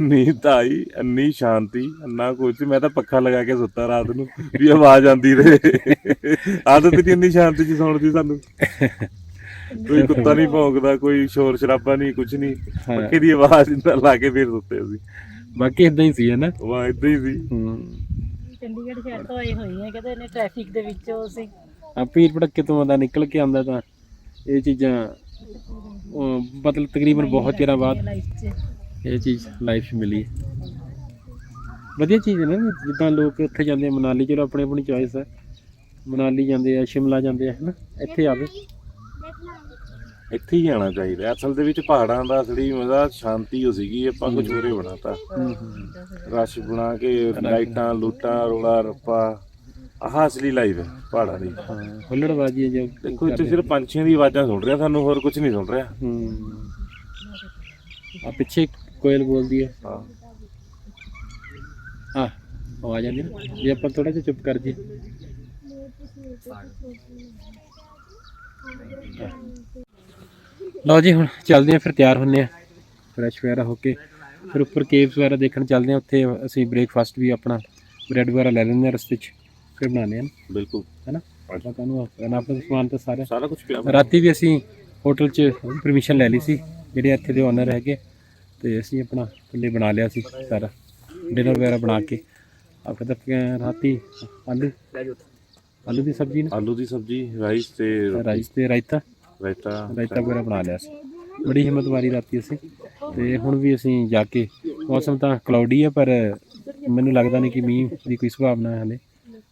ਨੀਂਦ ਤਾਂ ਆਈ ਇੰਨੀ ਸ਼ਾਂਤੀ ਇੰਨਾ ਕੁਝ ਮੈਂ ਤਾਂ ਪੱਖਾ ਲਗਾ ਕੇ ਸੁੱਤਾ ਰਾਤ ਨੂੰ ਵੀ ਆਵਾਜ਼ ਆਉਂਦੀ ਰਹੇ। ਆਦਤ ਨਹੀਂ ਇੰਨੀ ਸ਼ਾਂਤੀ ਚ ਸੌਣ ਦੀ ਸਾਨੂੰ। ਕੋਈ ਕੁੱਤਾ ਨਹੀਂ ਭੌਂਕਦਾ ਕੋਈ ਸ਼ੋਰ ਸ਼ਰਾਬਾ ਨਹੀਂ ਕੁਝ ਨਹੀਂ ਹਾਂ। ਪੱਖੇ ਦੀ ਆਵਾਜ਼ ਇੰਨਾ ਲਾ ਕੇ ਫਿਰ ਸੁੱਤੇ ਅਸੀਂ। ਬਾਕੀ ਇਦਾਂ ਹੀ ਸੀ ਹੈਨਾ ਵਾਹ ਇਦਾਂ ਹੀ ਸੀ। ਹੂੰ। ਚੰਡੀਗੜ੍ਹ ਸ਼ਹਿਰ ਤੋਂ ਆਏ ਹੋਏ ਆ ਕਹਿੰਦੇ ਨੇ ਟ੍ਰੈਫਿਕ ਦੇ ਵਿੱਚੋਂ ਅਸੀਂ ਆ ਪੀਰ ਭੜਕੇ ਤੋਂ ਬੰਦਾ ਨਿਕਲ ਕੇ ਆਉਂਦਾ ਤਾਂ ਇਹ ਚੀਜ਼ਾਂ ਉਹ ਮਤਲਬ ਤਕਰੀਬਨ ਬਹੁਤ ਚਿਰਾਂ ਬਾਅਦ। ਇਹ ਚੀਜ਼ ਲਾਈਫ 'ਚ ਮਿਲੀ। ਵਧੀਆ ਚੀਜ਼ ਹੈ ਨਾ ਜਿੱਦਾਂ ਲੋਕ ਉੱਥੇ ਜਾਂਦੇ ਆ ਮਨਾਲੀ ਚਲੋ ਆਪਣੀ ਆਪਣੀ ਚੋਇਸ ਹੈ। ਮਨਾਲੀ ਜਾਂਦੇ ਆ ਸ਼ਿਮਲਾ ਜਾਂਦੇ ਆ ਹਨਾ? ਇੱਥੇ ਆਵੇ। ਇੱਥੇ ਹੀ ਆਣਾ ਚਾਹੀਦਾ। ਅਸਲ ਦੇ ਵਿੱਚ ਪਹਾੜਾਂ ਦਾ ਅਸਲੀ ਮਜ਼ਾ ਸ਼ਾਂਤੀ ਹੋ ਸੀਗੀ ਆਪਾਂ ਕੁਝ ਹੋਰੇ ਬਣਾਤਾ ਰਸ਼ ਬਣਾ ਕੇ ਲਾਈਟਾਂ ਲੂਟਾਂ ਰੋਲਾ ਰੱਪਾ। ਆਹ ਅਸਲੀ ਲਾਈਫ ਹੈ ਪਹਾੜਾਂ ਦੀ। ਹੁੱਲੜਬਾਜੀ ਹੈ ਜੋ। ਦੇਖੋ ਇੱਥੇ ਸਿਰਫ ਪੰਛੀਆਂ ਦੀ ਆਵਾਜ਼ਾਂ ਸੁਣ ਰਿਹਾ ਸਾਨੂੰ ਹੋਰ ਕੁਝ ਨਹੀਂ ਸੁਣ ਰਿਹਾ। ਹੂੰ। ਆ ਪਿੱਛੇ ਕੋਇਲ ਬੋਲਦੀ ਹੈ। ਹਾਂ। ਆ ਆਵਾਜ਼ ਆਉਂਦੀ ਨਾ? ਜੇ ਆਪਾਂ ਥੋੜਾ ਜਿਹਾ ਚੁੱਪ ਕਰ ਜੀ ਲਓ ਜੀ ਹੁਣ ਚੱਲਦੇ ਆ ਫਿਰ ਤਿਆਰ ਹੁੰਨੇ ਆ ਫਰੈਸ਼ ਵਗੈਰਾ ਹੋ ਕੇ। ਫਿਰ ਉੱਪਰ ਕੇਵਸ ਵਗੈਰਾ ਦੇਖਣ ਚੱਲਦੇ ਆ ਉੱਥੇ ਅਸੀਂ ਬ੍ਰੇਕਫਾਸਟ ਵੀ ਆਪਣਾ ਬ੍ਰੈਡ ਵਗੈਰਾ ਲੈ ਲੈਂਦੇ ਆ ਰਸਤੇ 'ਚ ਫਿਰ ਬਣਾਉਂਦੇ ਆ ਬਿਲਕੁਲ। ਹੈਨਾ ਆਪਾਂ ਤੁਹਾਨੂੰ ਆਪਣਾ ਸਮਾਨ ਤਾਂ ਸਾਰਾ ਸਾਰਾ ਕੁਝ ਪਿਆ। ਰਾਤੀ ਵੀ ਅਸੀਂ ਹੋਟਲ 'ਚ ਪਰਮਿਸ਼ਨ ਲੈ ਲਈ ਸੀ ਜਿਹੜੇ ਇੱਥੇ ਦੇ ਓਨਰ ਹੈਗੇ। ਤੇ ਅਸੀਂ ਆਪਣਾ ਥੱਲੇ ਬਣਾ ਲਿਆ ਸੀ ਸਾਰਾ। ਡਿਨਰ ਵਗੈਰਾ ਬਣਾ ਕੇ। ਆਪਾਂ ਤਾਂ ਕਿ ਰਾਤੀ ਆਲੂ। ਆਲੂ ਦੀ ਸਬਜ਼ੀ ਨਾ? ਆਲੂ ਦੀ ਸਬਜ਼ੀ ਰਾਈਸ ਤੇ ਰਾਈਸ ਤੇ ਰਾਇਤਾ। ਰਾਇਤਾ ਰਾਇਤਾ ਵਗੈਰਾ ਬਣਾ ਲਿਆ ਸੀ। ਬੜੀ ਹਿੰਮਤ ਮਾਰੀ ਰਾਤੀ ਅਸੀਂ। ਤੇ ਹੁਣ ਵੀ ਅਸੀਂ ਜਾ ਕੇ ਮੌਸਮ ਤਾਂ ਕਲਾਉਡੀ ਹੈ ਪਰ ਮੈਨੂੰ ਲੱਗਦਾ ਨਹੀਂ ਕਿ ਮੀਂਹ ਦੀ ਕੋਈ ਸੰਭਾਵਨਾ ਹੈ ਹਲੇ।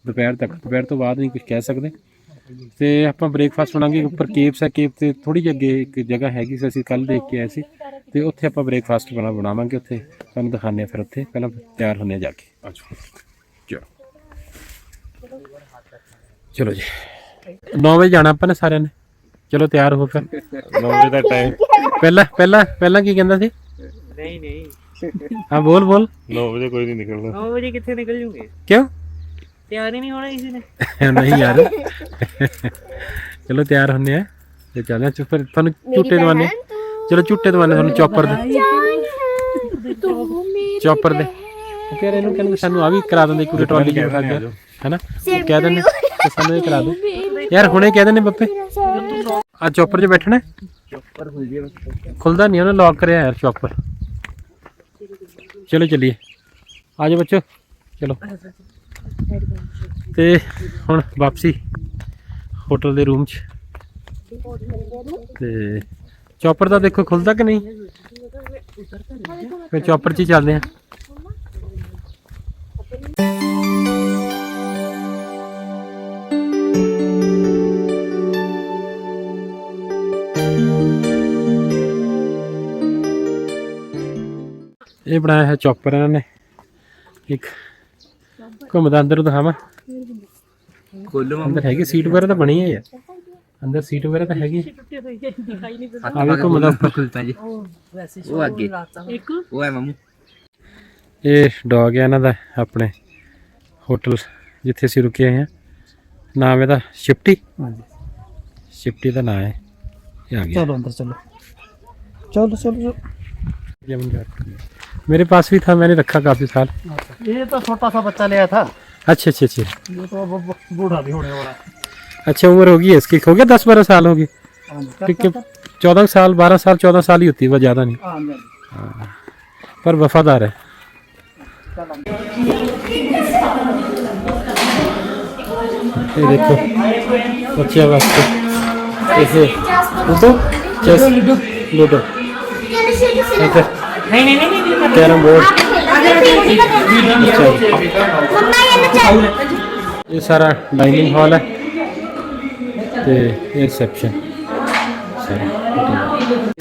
ਦੁਪਹਿਰ ਤੱਕ। ਦੁਪਹਿਰ ਤੋਂ ਬਾਅਦ ਨਹੀਂ ਕੁਝ ਕਹਿ ਸਕਦੇ। ਤੇ ਆਪਾਂ ਬ੍ਰੇਕਫਾਸਟ ਬਣਾਵਾਂਗੇ ਉੱਪਰ ਕੇਵਸ ਹੈ ਕੇਵ ਤੇ ਥੋੜੀ ਜਿਹੀ ਅੱਗੇ ਇੱਕ ਜਗ੍ਹਾ ਹੈਗੀ ਸੀ। ਅਸੀਂ ਕੱਲ ਦੇਖ ਕੇ ਆਏ ਸੀ। ਤੇ ਉੱਥੇ ਆਪਾਂ ਬ੍ਰੇਕਫਾਸਟ ਬਣਾ ਬਣਾਵਾਂਗੇ ਉੱਥੇ। ਤੁਹਾਨੂੰ ਦਿਖਾਉਂਦੇ ਆ ਫਿਰ ਉੱਥੇ। ਪਹਿਲਾਂ ਤਿਆਰ ਹੁੰਨੇ ਆ ਜਾ ਕੇ। ਚਲੋ। ਚਲੋ ਜੀ। 9 ਵਜੇ ਜਾਣਾ ਆਪਾਂ ਨੇ ਸਾਰਿਆਂ ਨੇ। ਚਲੋ ਤਿਆਰ ਹੋ ਫਿਰ। 9 ਵਜੇ ਦਾ ਟਾਈਮ ਪਹਿਲਾਂ ਪਹਿਲਾਂ ਪਹਿਲਾਂ ਕੀ ਕਹਿੰਦਾ ਸੀ? ਨਹੀਂ ਨਹੀਂ। ਹਾਂ ਬੋਲ ਬੋਲ। 9 ਵਜੇ ਕੋਈ ਨਹੀਂ ਨਿਕਲਦਾ 9 ਵਜੇ ਕਿੱਥੇ ਨਿਕਲ ਜੂਗੇ? ਕਿਉਂ? ਤਿਆਰ ਹੀ ਨਹੀਂ ਹੋਣਾ ਕਿਸੇ ਨੇ। ਨਹੀਂ ਯਾਰ। ਚਲੋ ਤਿਆਰ ਹੁੰਨੇ ਆ ਤੇ ਚੱਲਦੇ ਆ ਫਿਰ ਤੁਹਾਨੂੰ ਝੂਟੇ ਦਵਾਨੇ ਚਲੋ ਝੂਟੇ ਦਵਾਨੇ ਤੁਹਾਨੂੰ ਚੌਪਰ ਦੇ। ਚੌਪਰ ਦੇ। ਉਹ ਕਹਿ ਰਹੇ ਨੂੰ ਕਹਿੰਦੇ ਸਾਨੂੰ ਆ ਵੀ ਕਰਾ ਦਿੰਦੇ ਇੱਕ ਟਰਾਲੀ ਚ ਬਿਠਾ ਕੇ ਹੈਨਾ? ਕਹਿ ਦਿੰਦੇ ਤੇ ਸਾਨੂੰ ਇਹ ਕਰਾ ਦੋ ਯਾਰ ਹੁਣੇ ਕਹਿ ਦਿੰਦੇ ਬੱਪੇ ਆ ਚੌਪਰ 'ਚ ਬੈਠਣਾ ਚੌਪਰ ਖੁੱਲਦਾ ਨਹੀਂ ਉਹਨੇ ਲੌਕ ਕਰਿਆ ਯਾਰ ਚੌਪਰ। ਚਲੋ ਚੱਲੀਏ। ਆ ਜਾਓ ਬੱਚੋ। ਚਲੋ। ਤੇ ਹੁਣ ਵਾਪਸੀ ਹੋਟਲ ਦੇ ਰੂਮ 'ਚ। ਤੇ ਚੌਪਰ ਦਾ ਦੇਖੋ ਖੁੱਲਦਾ ਕਿ ਨਹੀਂ? ਫਿਰ ਚੌਪਰ 'ਚ ਹੀ ਚੱਲਦੇ ਆ ਇਹ ਬਣਾਇਆ ਹੈ ਚੌਪਰ ਇਹਨਾਂ ਨੇ। ਇੱਕ ਘੁੰਮਦਾ ਅੰਦਰ ਦਿਖਾਵਾਂ। ਖੋਲੋ ਅੰਦਰ ਹੈਗੀ ਸੀਟ ਵਗੈਰਾ ਤਾਂ ਬਣੀ ਹੈ ਯਾਰ ਅੰਦਰ ਸੀਟ ਵਗੈਰਾ ਤਾਂ ਹੈਗੀ ਟੁੱਟੇ ਹੋਏ ਜੇ ਦਿਖਾਈ ਨਹੀਂ ਦਿੰਦਾ ਆ ਵੀ ਘੁੰਮਦਾ ਉੱਪਰ ਖੁੱਲਤਾ ਜੀ ਵੈਸੇ ਉਹ ਅੱਗੇ ਇੱਕ ਉਹ ਹੈ ਮਾਮੂ ਇਹ ਡੌਗ ਹੈ ਇਹਨਾਂ ਦਾ ਆਪਣੇ ਹੋਟਲ ਜਿੱਥੇ ਅਸੀਂ ਰੁਕੇ ਹੋਏ ਹਾਂ ਨਾਮ ਇਹਦਾ ਸ਼ਿਫਟੀ ਹਾਂਜੀ शिफ्टी का नाम है ये आ गया चलो अंदर चलो चलो चलो यमन घाट मेरे पास भी था मैंने रखा काफी साल ये तो छोटा सा बच्चा लिया था अच्छा अच्छा अच्छा ये तो अब अब बूढ़ा भी होने वाला है अच्छा उम्र होगी इसकी। हो गया दस बारह साल होगी ठीक है चौदह साल बारह साल चौदह साल ही होती है वह ज़्यादा नहीं। पर वफादार है। ये देखो बच्चे वास्ते ऐसे लूडो? Chess ludo. नहीं नहीं नहीं कैरम बोर्ड। अच्छा। ये सारा डाइनिंग हॉल है। ਤੇ ਇਹ ਰਿਸੈਪਸ਼ਨ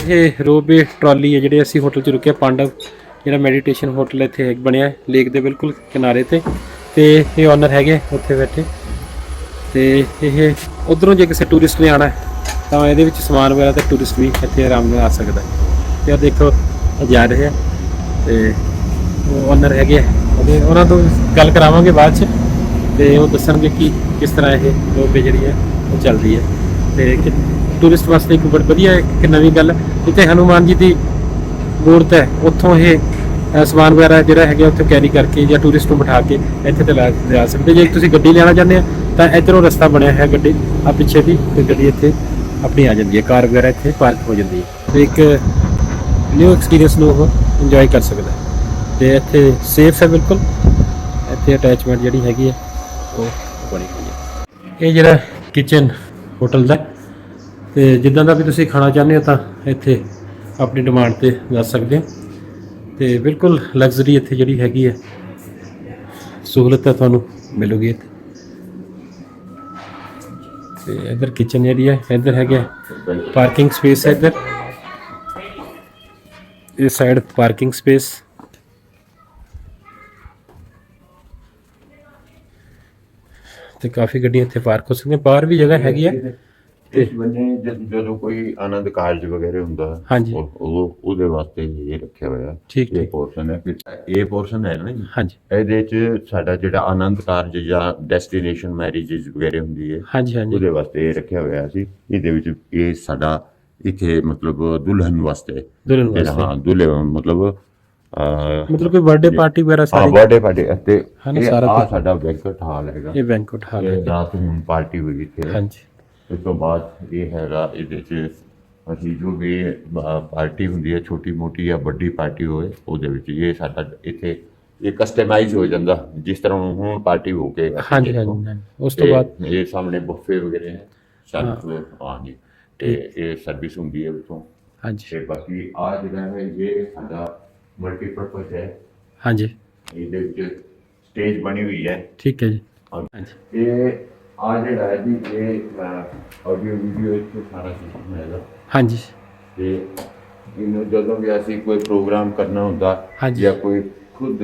ਇਹ ਰੋਬੇ ਟਰਾਲੀ ਹੈ, ਜਿਹੜੇ ਅਸੀਂ ਹੋਟਲ 'ਚ ਰੁਕੇ ਪਾਂਡਵ, ਜਿਹੜਾ ਮੈਡੀਟੇਸ਼ਨ ਹੋਟਲ ਇੱਥੇ ਬਣਿਆ ਲੇਕ ਦੇ ਬਿਲਕੁਲ ਕਿਨਾਰੇ ਤੇ। ਤੇ ਇਹ ਓਨਰ ਹੈਗੇ ਉੱਥੇ ਬੈਠੇ। ਤੇ ਇਹ ਉਧਰੋਂ ਜੇ ਕਿਸੇ ਟੂਰਿਸਟ ਨੇ ਆਣਾ ਤਾਂ ਇਹਦੇ ਵਿੱਚ ਸਮਾਨ ਵਗੈਰਾ ਤੇ ਟੂਰਿਸਟ ਵੀ ਇੱਥੇ ਆਰਾਮ ਨਾਲ ਆ ਸਕਦਾ ਹੈ। ਤੇ ਆ ਦੇਖੋ ਜਾ ਰਹੇ ਆ। ਤੇ ਓਨਰ ਹੈਗੇ ਆ। ਉਹਦੇ ਉਹਨਾਂ ਤੋਂ ਗੱਲ ਕਰਾਵਾਂਗੇ ਬਾਅਦ ਚ। ਤੇ ਉਹ ਦੱਸਣਗੇ ਕਿ ਕਿਸ ਤਰ੍ਹਾਂ ਇਹ ਰੋਪੇ ਜਿਹੜੀ ਹੈ, ਉਹ ਚੱਲਦੀ ਹੈ। ਤੇ ਟੂਰਿਸਟ ਵਾਸਤੇ ਇੱਕ ਬੜੀ ਵਧੀਆ ਇੱਕ ਨਵੀਂ ਗੱਲ, ਜਿੱਥੇ ਹਨੂਮਾਨ ਜੀ ਦੀ ਮੂਰਤ ਹੈ, ਉੱਥੋਂ ਇਹ ਸਮਾਨ ਵਗੈਰਾ ਜਿਹੜਾ ਹੈਗਾ ਉੱਥੇ ਕੈਰੀ ਕਰਕੇ ਜਾਂ ਟੂਰਿਸਟ ਨੂੰ ਬਿਠਾ ਕੇ ਇੱਥੇ ਤੇ ਲਾ ਲਿਆ ਸਕਦੇ। ਜੇ ਤੁਸੀਂ ਗੱਡੀ ਲੈਣਾ ਚਾਹੁੰਦੇ ਆ ਤਾਂ ਇੱਧਰੋਂ ਰਸਤਾ ਬਣਿਆ ਹੈ ਗੱਡੀ, ਆ ਪਿੱਛੇ ਦੀ ਤੇ ਗੱਡੀ ਇੱਥੇ ਆਪਣੀ ਆ ਜਾਂਦੀ ਹੈ। ਕਾਰ ਵਗੈਰਾ ਇੱਥੇ ਪਾਰਕ ਹੋ ਜਾਂਦੀ ਹੈ। ਤੇ ਇੱਕ ਨਿਊ ਐਕਸਪੀਰੀਅੰਸ ਨੂੰ ਉਹ ਇੰਜੋਏ ਕਰ ਸਕਦਾ ਹੈ। ਤੇ ਇੱਥੇ ਸੇਫ ਹੈ ਬਿਲਕੁਲ। ਇੱਥੇ ਅਟੈਚਮੈਂਟ ਜਿਹੜੀ ਹੈਗੀ ਹੈ ਉਹ ਬਣੀ ਹੋਈ ਹੈ ਇਹ ਜਿਹੜਾ ਕਿਚਨ ਹੋਟਲ ਦਾ ਤੇ ਜਿੱਦਾਂ ਦਾ ਵੀ ਤੁਸੀਂ ਖਾਣਾ ਚਾਹੁੰਦੇ ਹੋ ਤਾਂ ਇੱਥੇ ਆਪਣੀ ਡਿਮਾਂਡ ਤੇ ਦੱਸ ਸਕਦੇ ਹੋ। ਤੇ ਬਿਲਕੁਲ ਲਗਜ਼ਰੀ ਇੱਥੇ ਜਿਹੜੀ ਹੈਗੀ ਹੈ, ਸਹੂਲਤ ਹੈ ਤੁਹਾਨੂੰ ਮਿਲੂਗੀ ਇੱਥੇ। ਤੇ ਇੱਧਰ ਕਿਚਨ ਜਿਹੜੀ ਹੈ, ਇੱਧਰ ਹੈਗਾ ਪਾਰਕਿੰਗ ਸਪੇਸ ਹੈ ਇੱਧਰ। ਇਸ ਸਾਈਡ ਪਾਰਕਿੰਗ ਸਪੇਸ ਤੇ ਕਾਫੀ ਗੱਡੀਆਂ ਇੱਥੇ ਪਾਰਕ ਹੋ ਸਕਦੀਆਂ। ਬਾਹਰ ਵੀ ਜਗ੍ਹਾ ਹੈਗੀ ਹੈ ਇਸ ਬੰਨੇ ਜਦ ਜਦੋਂ ਕੋਈ ਆਨੰਦ ਕਾਰਜ ਵਗੈਰੇ ਹੁੰਦਾ ਹਾਂਜੀ। ਉਹ ਉਹ- ਉਹਦੇ ਵਾਸਤੇ ਇਹ ਰੱਖਿਆ ਹੋਇਆ। ਠੀਕ ਇਹ ਠੀਕ। ਪੋਰਸ਼ਨ ਹੈ। ਫਿਰ ਇਹ ਪੋਰਸ਼ਨ ਹੈ ਨਾ ਜੀ। ਹਾਂਜੀ। ਇਹਦੇ ਚ ਸਾਡਾ ਜਿਹੜਾ ਆਨੰਦ ਕਾਰਜ ਜਾਂ ਡੈਸਟੀਨੇਸ਼ਨ ਮੈਰਿਜਸ ਵਗੈਰੇ ਹੁੰਦੀ ਹੈ ਹਾਂਜੀ ਹਾਂਜੀ। ਉਹਦੇ ਵਾਸਤੇ ਇਹ ਰੱਖਿਆ ਹੋਇਆ ਸੀ। ਇਹਦੇ ਵਿੱਚ ਇਹ ਸਾਡਾ ਇੱਥੇ ਮਤਲਬ ਦੁਲਹਨ ਵਾਸਤੇ। ਦੁਲਹਨ ਵਾਸਤੇ ਹਾਂ ਦੁਲੇ ਮਤਲਬ ਮਤਲਬ ਕੋਈ ਬਰਥਡੇ ਪਾਰਟੀ ਵਗੈਰਾ ਹਾਂ ਸਾਰੀ? ਬਰਥਡੇ ਪਾਰਟੀ ਹਾਂ ਨਾ, ਇਹ ਸਾਰਾ ਕੁਛ। ਸਾਡਾ ਬੈਂਕਟ ਹਾਲ ਹੈਗਾ। ਇਹ ਬੈਂਕਟ ਹਾਲ ਇਹ ਹੈ ਰਾਤ ਨੂੰ ਪਾਰਟੀ ਹੋਈ ਇੱਥੇ। ਹਾਂਜੀ। ਇਸ ਤੋਂ ਬਾਅਦ ਇਹ ਹੈਗਾ ਇਹਦੇ ਚ ਅਸੀਂ ਜੋ ਵੀ ਅਹ, ਪਾਰਟੀ ਹੁੰਦੀ ਹੈ ਛੋਟੀ ਮੋਟੀ ਜਾਂ ਵੱਡੀ ਪਾਰਟੀ ਹੋਵੇ ਉਹਦੇ ਵਿੱਚ ਇਹ ਸਾਡਾ ਇੱਥੇ ਇਹ ਕਸਟਮਾਈਜ਼ ਹੋ ਜਾਂਦਾ ਜਿਸ ਤਰ੍ਹਾਂ ਹੁਣ ਪਾਰਟੀ ਹੋ ਕੇ ਅਸੀਂ ਹਾਂਜੀ ਦੇਖੋ। ਹਾਂਜੀ ਹਾਂਜੀ। ਉਸ ਤੋਂ ਇਹ- ਬਾਅਦ ਇਹ ਸਾਹਮਣੇ ਬੁੱਫੇ ਵਗੈਰੇ ਹੈ ਸਰਵਿਸ ਹਾਂਜੀ ਤੇ ਇਹ ਸਰਵਿਸ ਹੁੰਦੀ ਹੈ ਉਤੋਂ ਹਾਂਜੀ। ਤੇ ਬਾਕੀ ਆ ਜਿਹੜਾ ਹੈ ਇਹ ਸਾਡਾ ਮਲਟੀਪਰਪਸ ਹੈ ਹਾਂਜੀ ਇਹਦੇ ਵਿੱਚ ਸਟੇਜ ਬਣੀ ਹੋਈ ਹੈ ਠੀਕ ਹੈ ਜੀ ਹਾਂਜੀ ਇਹ ਆ ਜਿਹੜਾ ਹੈ ਜੀ ਇਹ ਆਡੀਓ ਵੀਡੀਓ ਇੱਥੇ ਸਾਰਾ ਸਿਸਟਮ ਹੈਗਾ ਹਾਂਜੀ ਤੇ ਇਹਨੂੰ ਜਦੋਂ ਵੀ ਅਸੀਂ ਕੋਈ ਪ੍ਰੋਗਰਾਮ ਕਰਨਾ ਹੁੰਦਾ। ਜਾਂ ਕੋਈ ਖੁਦ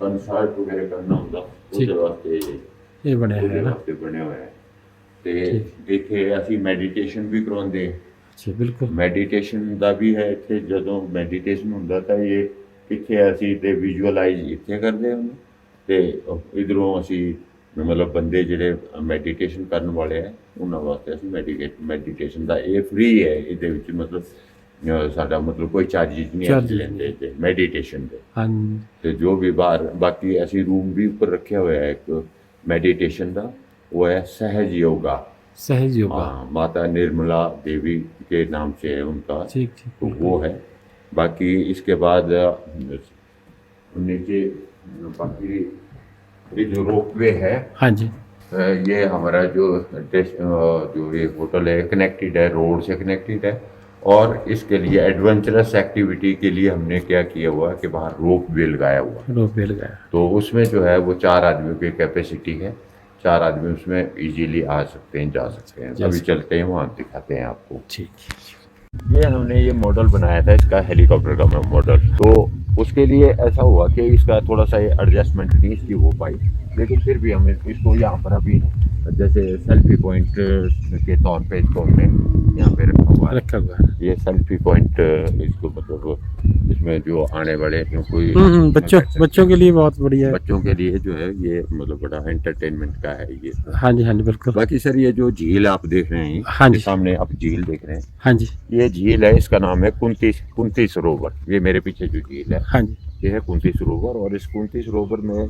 ਕੰਸਰਟ ਵਗੈਰਾ ਕਰਨਾ ਹੁੰਦਾ। ਉਹਦੇ ਵਾਸਤੇ ਇਹ ਬਣਿਆ ਹੈ ਨਾ ਬਣਿਆ ਹੋਇਆ ਹੈ ਤੇ ਇੱਥੇ ਅਸੀਂ ਮੈਡੀਟੇਸ਼ਨ ਵੀ ਕਰਾਉਂਦੇ ਅੱਛਾ ਬਿਲਕੁਲ ਮੈਡੀਟੇਸ਼ਨ ਦਾ ਵੀ ਹੈ ਇੱਥੇ ਜਦੋਂ ਮੈਡੀਟੇਸ਼ਨ ਹੁੰਦਾ ਤਾਂ ਇਹ ਇੱਥੇ ਅਸੀਂ ਤੇ ਵਿਜ਼ੂਅਲਾਈਜ਼ ਇੱਥੇ ਕਰਦੇ ਹੁੰਦੇ ਤੇ ਇਧਰੋਂ ਅਸੀਂ ਮਤਲਬ ਬੰਦੇ ਜਿਹੜੇ ਮੈਡੀਟੇਸ਼ਨ ਕਰਨ ਵਾਲੇ ਆ ਉਹਨਾਂ ਵਾਸਤੇ ਅਸੀਂ ਮੈਡੀਟੇਟ ਮੈਡੀਟੇਸ਼ਨ ਦਾ ਇਹ ਫ੍ਰੀ ਹੈ। ਇਹਦੇ ਵਿੱਚ ਮਤਲਬ ਸਾਡਾ ਮਤਲਬ ਕੋਈ ਚਾਰਜਿਸ ਨਹੀਂ ਲੈਂਦੇ ਤੇ ਮੈਡੀਟੇਸ਼ਨ ਦੇ ਹਾਂ ਤੇ ਜੋ ਵੀ ਬਾਹਰ ਬਾਕੀ ਅਸੀਂ ਰੂਮ ਵੀ ਉੱਪਰ ਰੱਖਿਆ ਹੋਇਆ ਹੈ ਇੱਕ ਮੈਡੀਟੇਸ਼ਨ ਦਾ ਉਹ ਹੈ ਸਹਿਜ ਯੋਗਾ। ਸਹਿਜ ਯੋਗਾ। ਮਾਤਾ ਨਿਰਮਲਾ ਦੇਵੀ के ਨਾਮ से है उनका ठीक ठीक तो वो है बाकी इसके बाद नीचे बाकी ये जो रोप वे है हाँ जी। ये हमारा जो जो ये होटल है कनेक्टेड है रोड से कनेक्टेड है। और इसके लिए एडवेंचरस एक्टिविटी के लिए हमने क्या किया हुआ कि बाहर रोप वे लगाया हुआ। रोप वे लगाया। तो उसमें जो है वो चार आदमियों की कैपेसिटी है। चार आदमी उसमें इजीली आ सकते हैं जा सकते हैं। अभी चलते हैं वहाँ दिखाते हैं आपको। ठीक ये हमने ये मॉडल बनाया था इसका हेलीकॉप्टर का मॉडल तो उसके लिए ऐसा हुआ कि इसका थोड़ा सा ये एडजस्टमेंट नहीं इसकी हो पाई लेकिन फिर भी हमने इसको यहाँ पर अभी जैसे सेल्फी पॉइंट के तौर पे इसको हमने यहाँ पे रखा हुआ रखा हुआ है। ये सेल्फी पॉइंट इसको मतलब इसमें जो आने वाले जो कोई हम्म हम्म, बच्चों बच्चों के लिए बहुत बढ़िया है। बच्चों के लिए जो है ये मतलब बड़ा एंटरटेनमेंट का है ये। हाँ जी हाँ जी बिल्कुल। बाकी सर ये जो झील आप देख रहे हैं हाँ जी। सामने आप झील देख रहे हैं। हाँ जी। ये झील है इसका नाम है कुंती कुंती सरोवर ये मेरे पीछे जो झील है। हाँ जी। ये है कुंती सरोवर और इस कुंती सरोवर में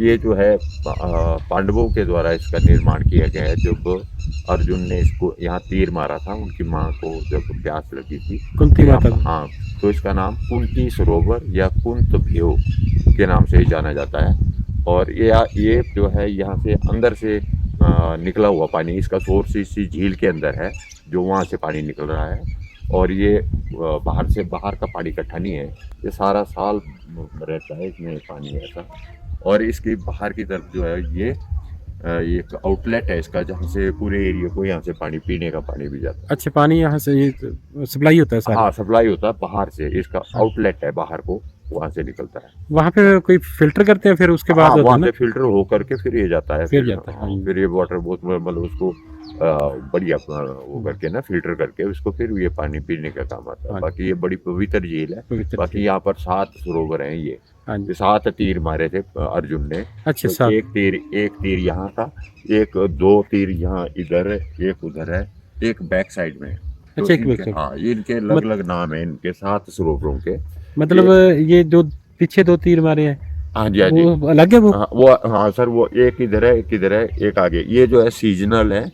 ये जो है पांडवों के द्वारा इसका निर्माण किया गया है। जब अर्जुन ने इसको यहाँ तीर मारा था उनकी माँ को जब प्यास लगी थी कुंती माता हाँ तो इसका नाम कुंती सरोवर या कुंत भेव के नाम से ही जाना जाता है। और ये ये जो है यहाँ से अंदर से आ, निकला हुआ पानी इसका सोर्स इसी झील के अंदर है जो वहाँ से पानी निकल रहा है। और ये बाहर से बाहर का पानी इकट्ठा नहीं है। ये सारा साल रहता है इसमें पानी ऐसा और इसके बाहर की तरफ़ जो है ये एक आउटलेट है इसका जहाँ से पूरे एरिया को यहाँ से पानी पीने का पानी भी जाता है। अच्छा पानी यहाँ से ये सप्लाई होता है सारा? हाँ सप्लाई होता है बाहर से इसका आउटलेट है बाहर को वहाँ से निकलता है। वहाँ पे कोई फ़िल्टर करते हैं फिर उसके बाद हाँ, वहाँ से फ़िल्टर हो करके फिर ये जाता है फिर जाता है, हाँ, हाँ। फिर ये वाटर बहुत मतलब उसको बढ़िया वो करके ना फ़िल्टर करके उसको फिर ये पानी पीने का काम आता हाँ। बाकी ये बड़ी पवित्र झील है बाकी यहाँ पर सात सरोवर हैं ये। हाँ जी। सात तीर मारे थे अर्जुन ने। अच्छा तो एक तीर एक तीर यहाँ था एक दो तीर यहाँ इधर है एक उधर है एक बैक साइड में तो अच्छा, एक इनके- हाँ इनके अलग अलग नाम है इनके सात सरोवरों के। मतलब ये जो पीछे दो तीर मारे हैं। हाँ जी हाँ जी। अलग है वो? हाँ वो हाँ सर वो एक इधर है एक इधर है एक आगे। ये जो है सीजनल है।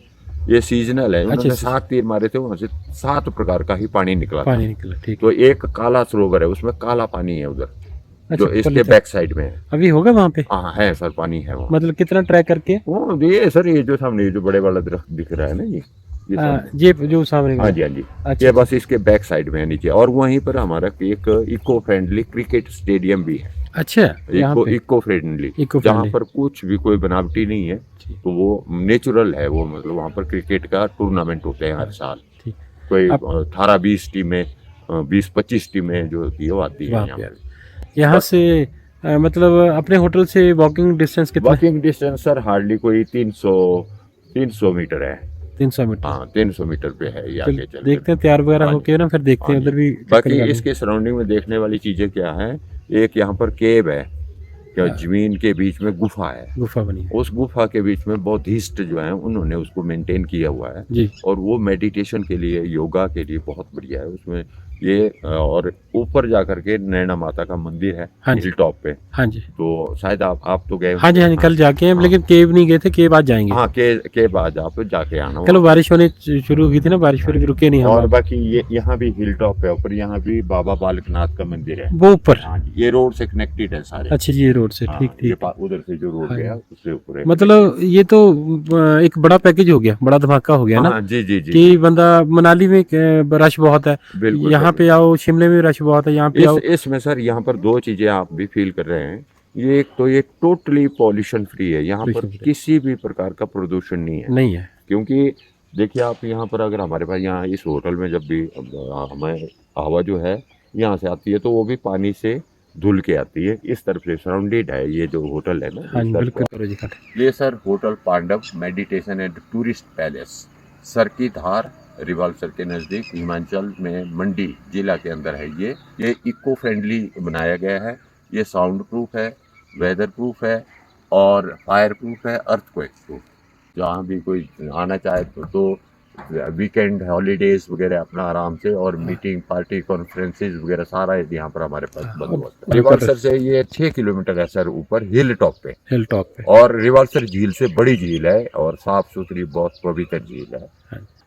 ये सीजनल है। उन्होंने अच्छा। सात तीर मारे थे वहाँ से सात प्रकार का ही पानी निकला था। पानी निकला ठीक। तो एक काला सरोवर है उसमें काला पानी है उधर। जो अच्छा इसके बैक साइड में है। अभी होगा वहाँ पे? हाँ है सर पानी है वहाँ। मतलब कितना ट्राई करके? वो ये सर ये जो सामने ये जो बड़े वाला दरख्त दिख रहा है ना ये ये आ, ये जो सामने हाँ जी हाँ जी। अच्छा। ये बस इसके बैक साइड में है नीचे। और वहीं पर हमारा एक इको फ्रेंडली क्रिकेट स्टेडियम भी है। अच्छा इको इको फ्रेंडली जहाँ पर कुछ भी कोई बनावटी नहीं है तो वो नेचुरल है वो मतलब वहाँ पर क्रिकेट का टूर्नामेंट होते हैं हर साल। कोई अठारह बीस टीमें बीस पच्चीस टीमें जो होती है वो आती है यहाँ पर। यहाँ से आ, मतलब अपने होटल से वॉकिंग डिस्टेंस कितना? वॉकिंग डिस्टेंस सर हार्डली कोई तीन सौ तीन सौ मीटर है। तीन सौ मीटर। हाँ तीन सौ मीटर पे है ये आगे चल देखते हैं तैयार वगैरह हाँ होके ना फिर देखते हैं हाँ उधर भी बाकी इसके सराउंडिंग में देखने वाली चीज़ें क्या है? एक यहाँ पर केव है क्या हाँ। ज़मीन के बीच में गुफा है। गुफा बनी है। उस गुफा के बीच में बौद्धिस्ट जो है उन्होंने उसको मेंटेन किया हुआ है। जी। और वो मेडिटेशन के लिए योगा के लिए बहुत बढ़िया है। उसमें ये और ऊपर जा करके नैना माता का मंदिर है हाँ। हिल टॉप पे। हाँ जी। तो शायद आप आप तो गए हाँ जी हाँ जी कल जाके हैं। लेकिन केव नहीं गए थे केव आज जाएँगे। हाँ के के बाद आप जाके आना कल बारिश होने शुरू हुई थी ना बारिश फिर रुके नहीं और बाकी ये यहाँ भी हिल टॉप है ऊपर यहाँ भी बाबा बालकनाथ का मंदिर है। वो ऊपर? हाँ ये रोड से कनेक्टेड है सारे। अच्छा जी ये रोड से हाँ, ठीक ठीक। उधर से जो रोड हाँ। गया उससे ऊपर मतलब ये तो एक बड़ा पैकेज हो गया बड़ा धमाका हो गया ना हाँ जी जी जी। कि बंदा मनाली में रश बहुत है। यहाँ यहाँ पे आओ शिमले में रश बहुत है यहाँ पे आओ। इसमें सर यहाँ पर दो चीज़ें आप भी फील कर रहे हैं। ये एक तो ये टोटली पॉल्यूशन फ्री है यहाँ पर किसी भी प्रकार का प्रदूषण नहीं है। नहीं है। क्योंकि देखिए आप यहाँ पर अगर हमारे पास यहाँ इस होटल में जब भी हमें हवा जो है यहाँ से आती है तो वो भी पानी से धुल के आती है। इस तरफ़ से सराउंडेड है ये जो होटल है ना हाँ ये sir hotel Pandav meditation and tourist palace sir की धार रिवाल्सर के नज़दीक हिमाचल में मंडी जिला के अंदर है ये। ये इको फ्रेंडली बनाया गया है। ये साउंड प्रूफ है वेदर प्रूफ है और फायर प्रूफ है अर्थक्वेक प्रूफ जहाँ भी कोई आना चाहे तो, तो वीकेंड हॉलीडेज वगैरह अपना आराम से और मीटिंग पार्टी कॉन्फ्रेंसेज वगैरह सारा यहाँ पर हमारे पास बंदोबस्त है रिवाल्सर से ये छः किलोमीटर है सर ऊपर हिल टॉप पे। हिल टॉप पे। और रिवाल्सर झील से बड़ी झील है और साफ़ सुथरी बहुत पवित्र झील है।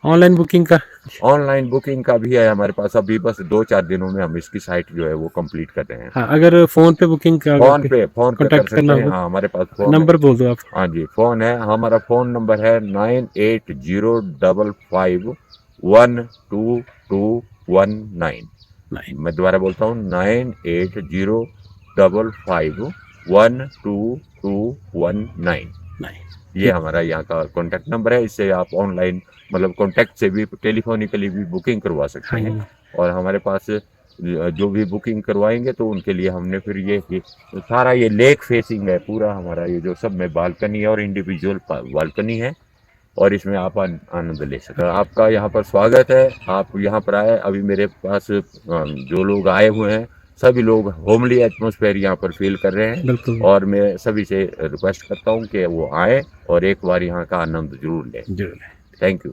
ऑनलाइन बुकिंग का? ऑनलाइन बुकिंग का भी है हमारे पास। अभी बस दो चार दिनों में हम इसकी साइट जो है वो कंप्लीट कर रहे हैं। हाँ अगर फ़ोन पे बुकिंग का फ़ोन पे फ़ोन सकते करना हैं। हो। हमारे पास फ़ोन नंबर बोल दो आप। हाँ जी फ़ोन है। हमारा फ़ोन नंबर है nine eight zero double five one two two one nine मैं दोबारा बोलता हूँ nine eight zero double five one two two one nine नहीं ये हमारा यहाँ का कॉन्टैक्ट नंबर है इससे आप ऑनलाइन मतलब कॉन्टैक्ट से भी टेलीफोनिकली भी बुकिंग करवा सकते हाँ। हैं। और हमारे पास जो भी बुकिंग करवाएँगे तो उनके लिए हमने फिर ये ये सारा ये लेक फेसिंग है पूरा हमारा ये जो सब में बालकनी है और इंडिविजुअल बालकनी है। और इसमें आप आनंद ले सकते हैं। आपका यहाँ पर स्वागत है। आप यहाँ पर आए अभी मेरे पास जो लोग आए हुए हैं सभी लोग होमली एटमोसफेयर यहाँ पर फील कर रहे हैं बिल्कुल और मैं सभी से रिक्वेस्ट करता हूँ कि वो आए और एक बार यहाँ का आनंद जरूर लें जरूर थैंक यू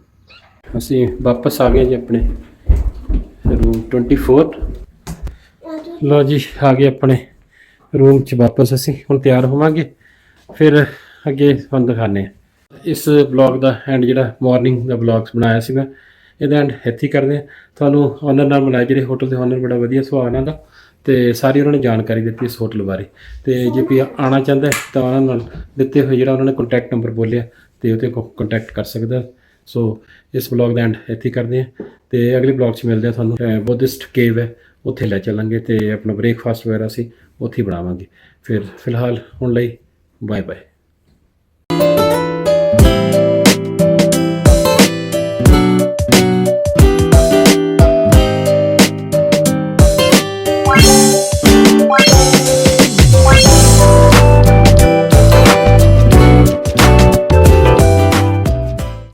ਅਸੀਂ ਵਾਪਸ ਆ ਗਏ ਜੀ ਆਪਣੇ ਰੂਮ 24 ਲੋ ਜੀ ਆ ਗਏ ਆਪਣੇ ਰੂਮ 'ਚ ਵਾਪਸ ਅਸੀਂ ਹੁਣ ਤਿਆਰ ਹੋਵਾਂਗੇ ਫਿਰ ਅੱਗੇ ਤੁਹਾਨੂੰ ਦਿਖਾਣੇ ਆ ਇਸ ਬਲੌਗ ਦਾ ਐਂਡ ਜਿਹੜਾ ਮਾਰਨਿੰਗ ਦਾ ਬਲੌਗਸ ਬਣਾਇਆ ਸੀਗਾ ਇਹਦਾ ਐਂਡ ਇੱਥੇ ਹੀ ਕਰਦੇ ਆ ਤੁਹਾਨੂੰ ਓਨਰ ਨਾਲ ਮਿਲਾਇਆ ਜਿਹੜੇ ਹੋਟਲ ਦੇ ਓਨਰ ਬੜਾ ਵਧੀਆ ਸੁਭਾਅ ਇਹਨਾਂ ਦਾ ਤੇ ਸਾਰੀ ਉਹਨਾਂ ਨੇ ਜਾਣਕਾਰੀ ਦਿੱਤੀ ਇਸ ਹੋਟਲ ਬਾਰੇ। ਤੇ ਜੇ ਕੋਈ ਆਣਾ ਚਾਹੁੰਦਾ ਹੈ ਤਾਂ ਉਹਨਾਂ ਨਾਲ ਦਿੱਤੇ ਹੋਏ ਜਿਹੜਾ ਉਹਨਾਂ ਨੇ ਕੰਟੈਕਟ ਨੰਬਰ ਬੋਲਿਆ ਤੇ ਉਹਤੇ ਕੰਟੈਕਟ ਕਰ ਸਕਦਾ। ਸੋ ਇਸ ਬਲੌਗ ਦਾ ਐਂਡ ਇੱਥੇ ਕਰਦੇ ਹਾਂ ਤੇ ਅਗਲੇ ਬਲੌਗ 'ਚ ਮਿਲਦੇ ਹਾਂ ਤੁਹਾਨੂੰ। ਬੁੱਧਿਸਟ ਕੇਵ ਹੈ, ਉੱਥੇ ਲੈ ਚੱਲਾਂਗੇ ਤੇ ਆਪਣਾ ਬ੍ਰੇਕਫਾਸਟ ਵਗੈਰਾ ਸੀ ਉੱਥੇ ਹੀ ਬਣਾਵਾਂਗੇ। ਫਿਰ ਫਿਲਹਾਲ ਹੁਣ ਲਈ ਬਾਏ ਬਾਏ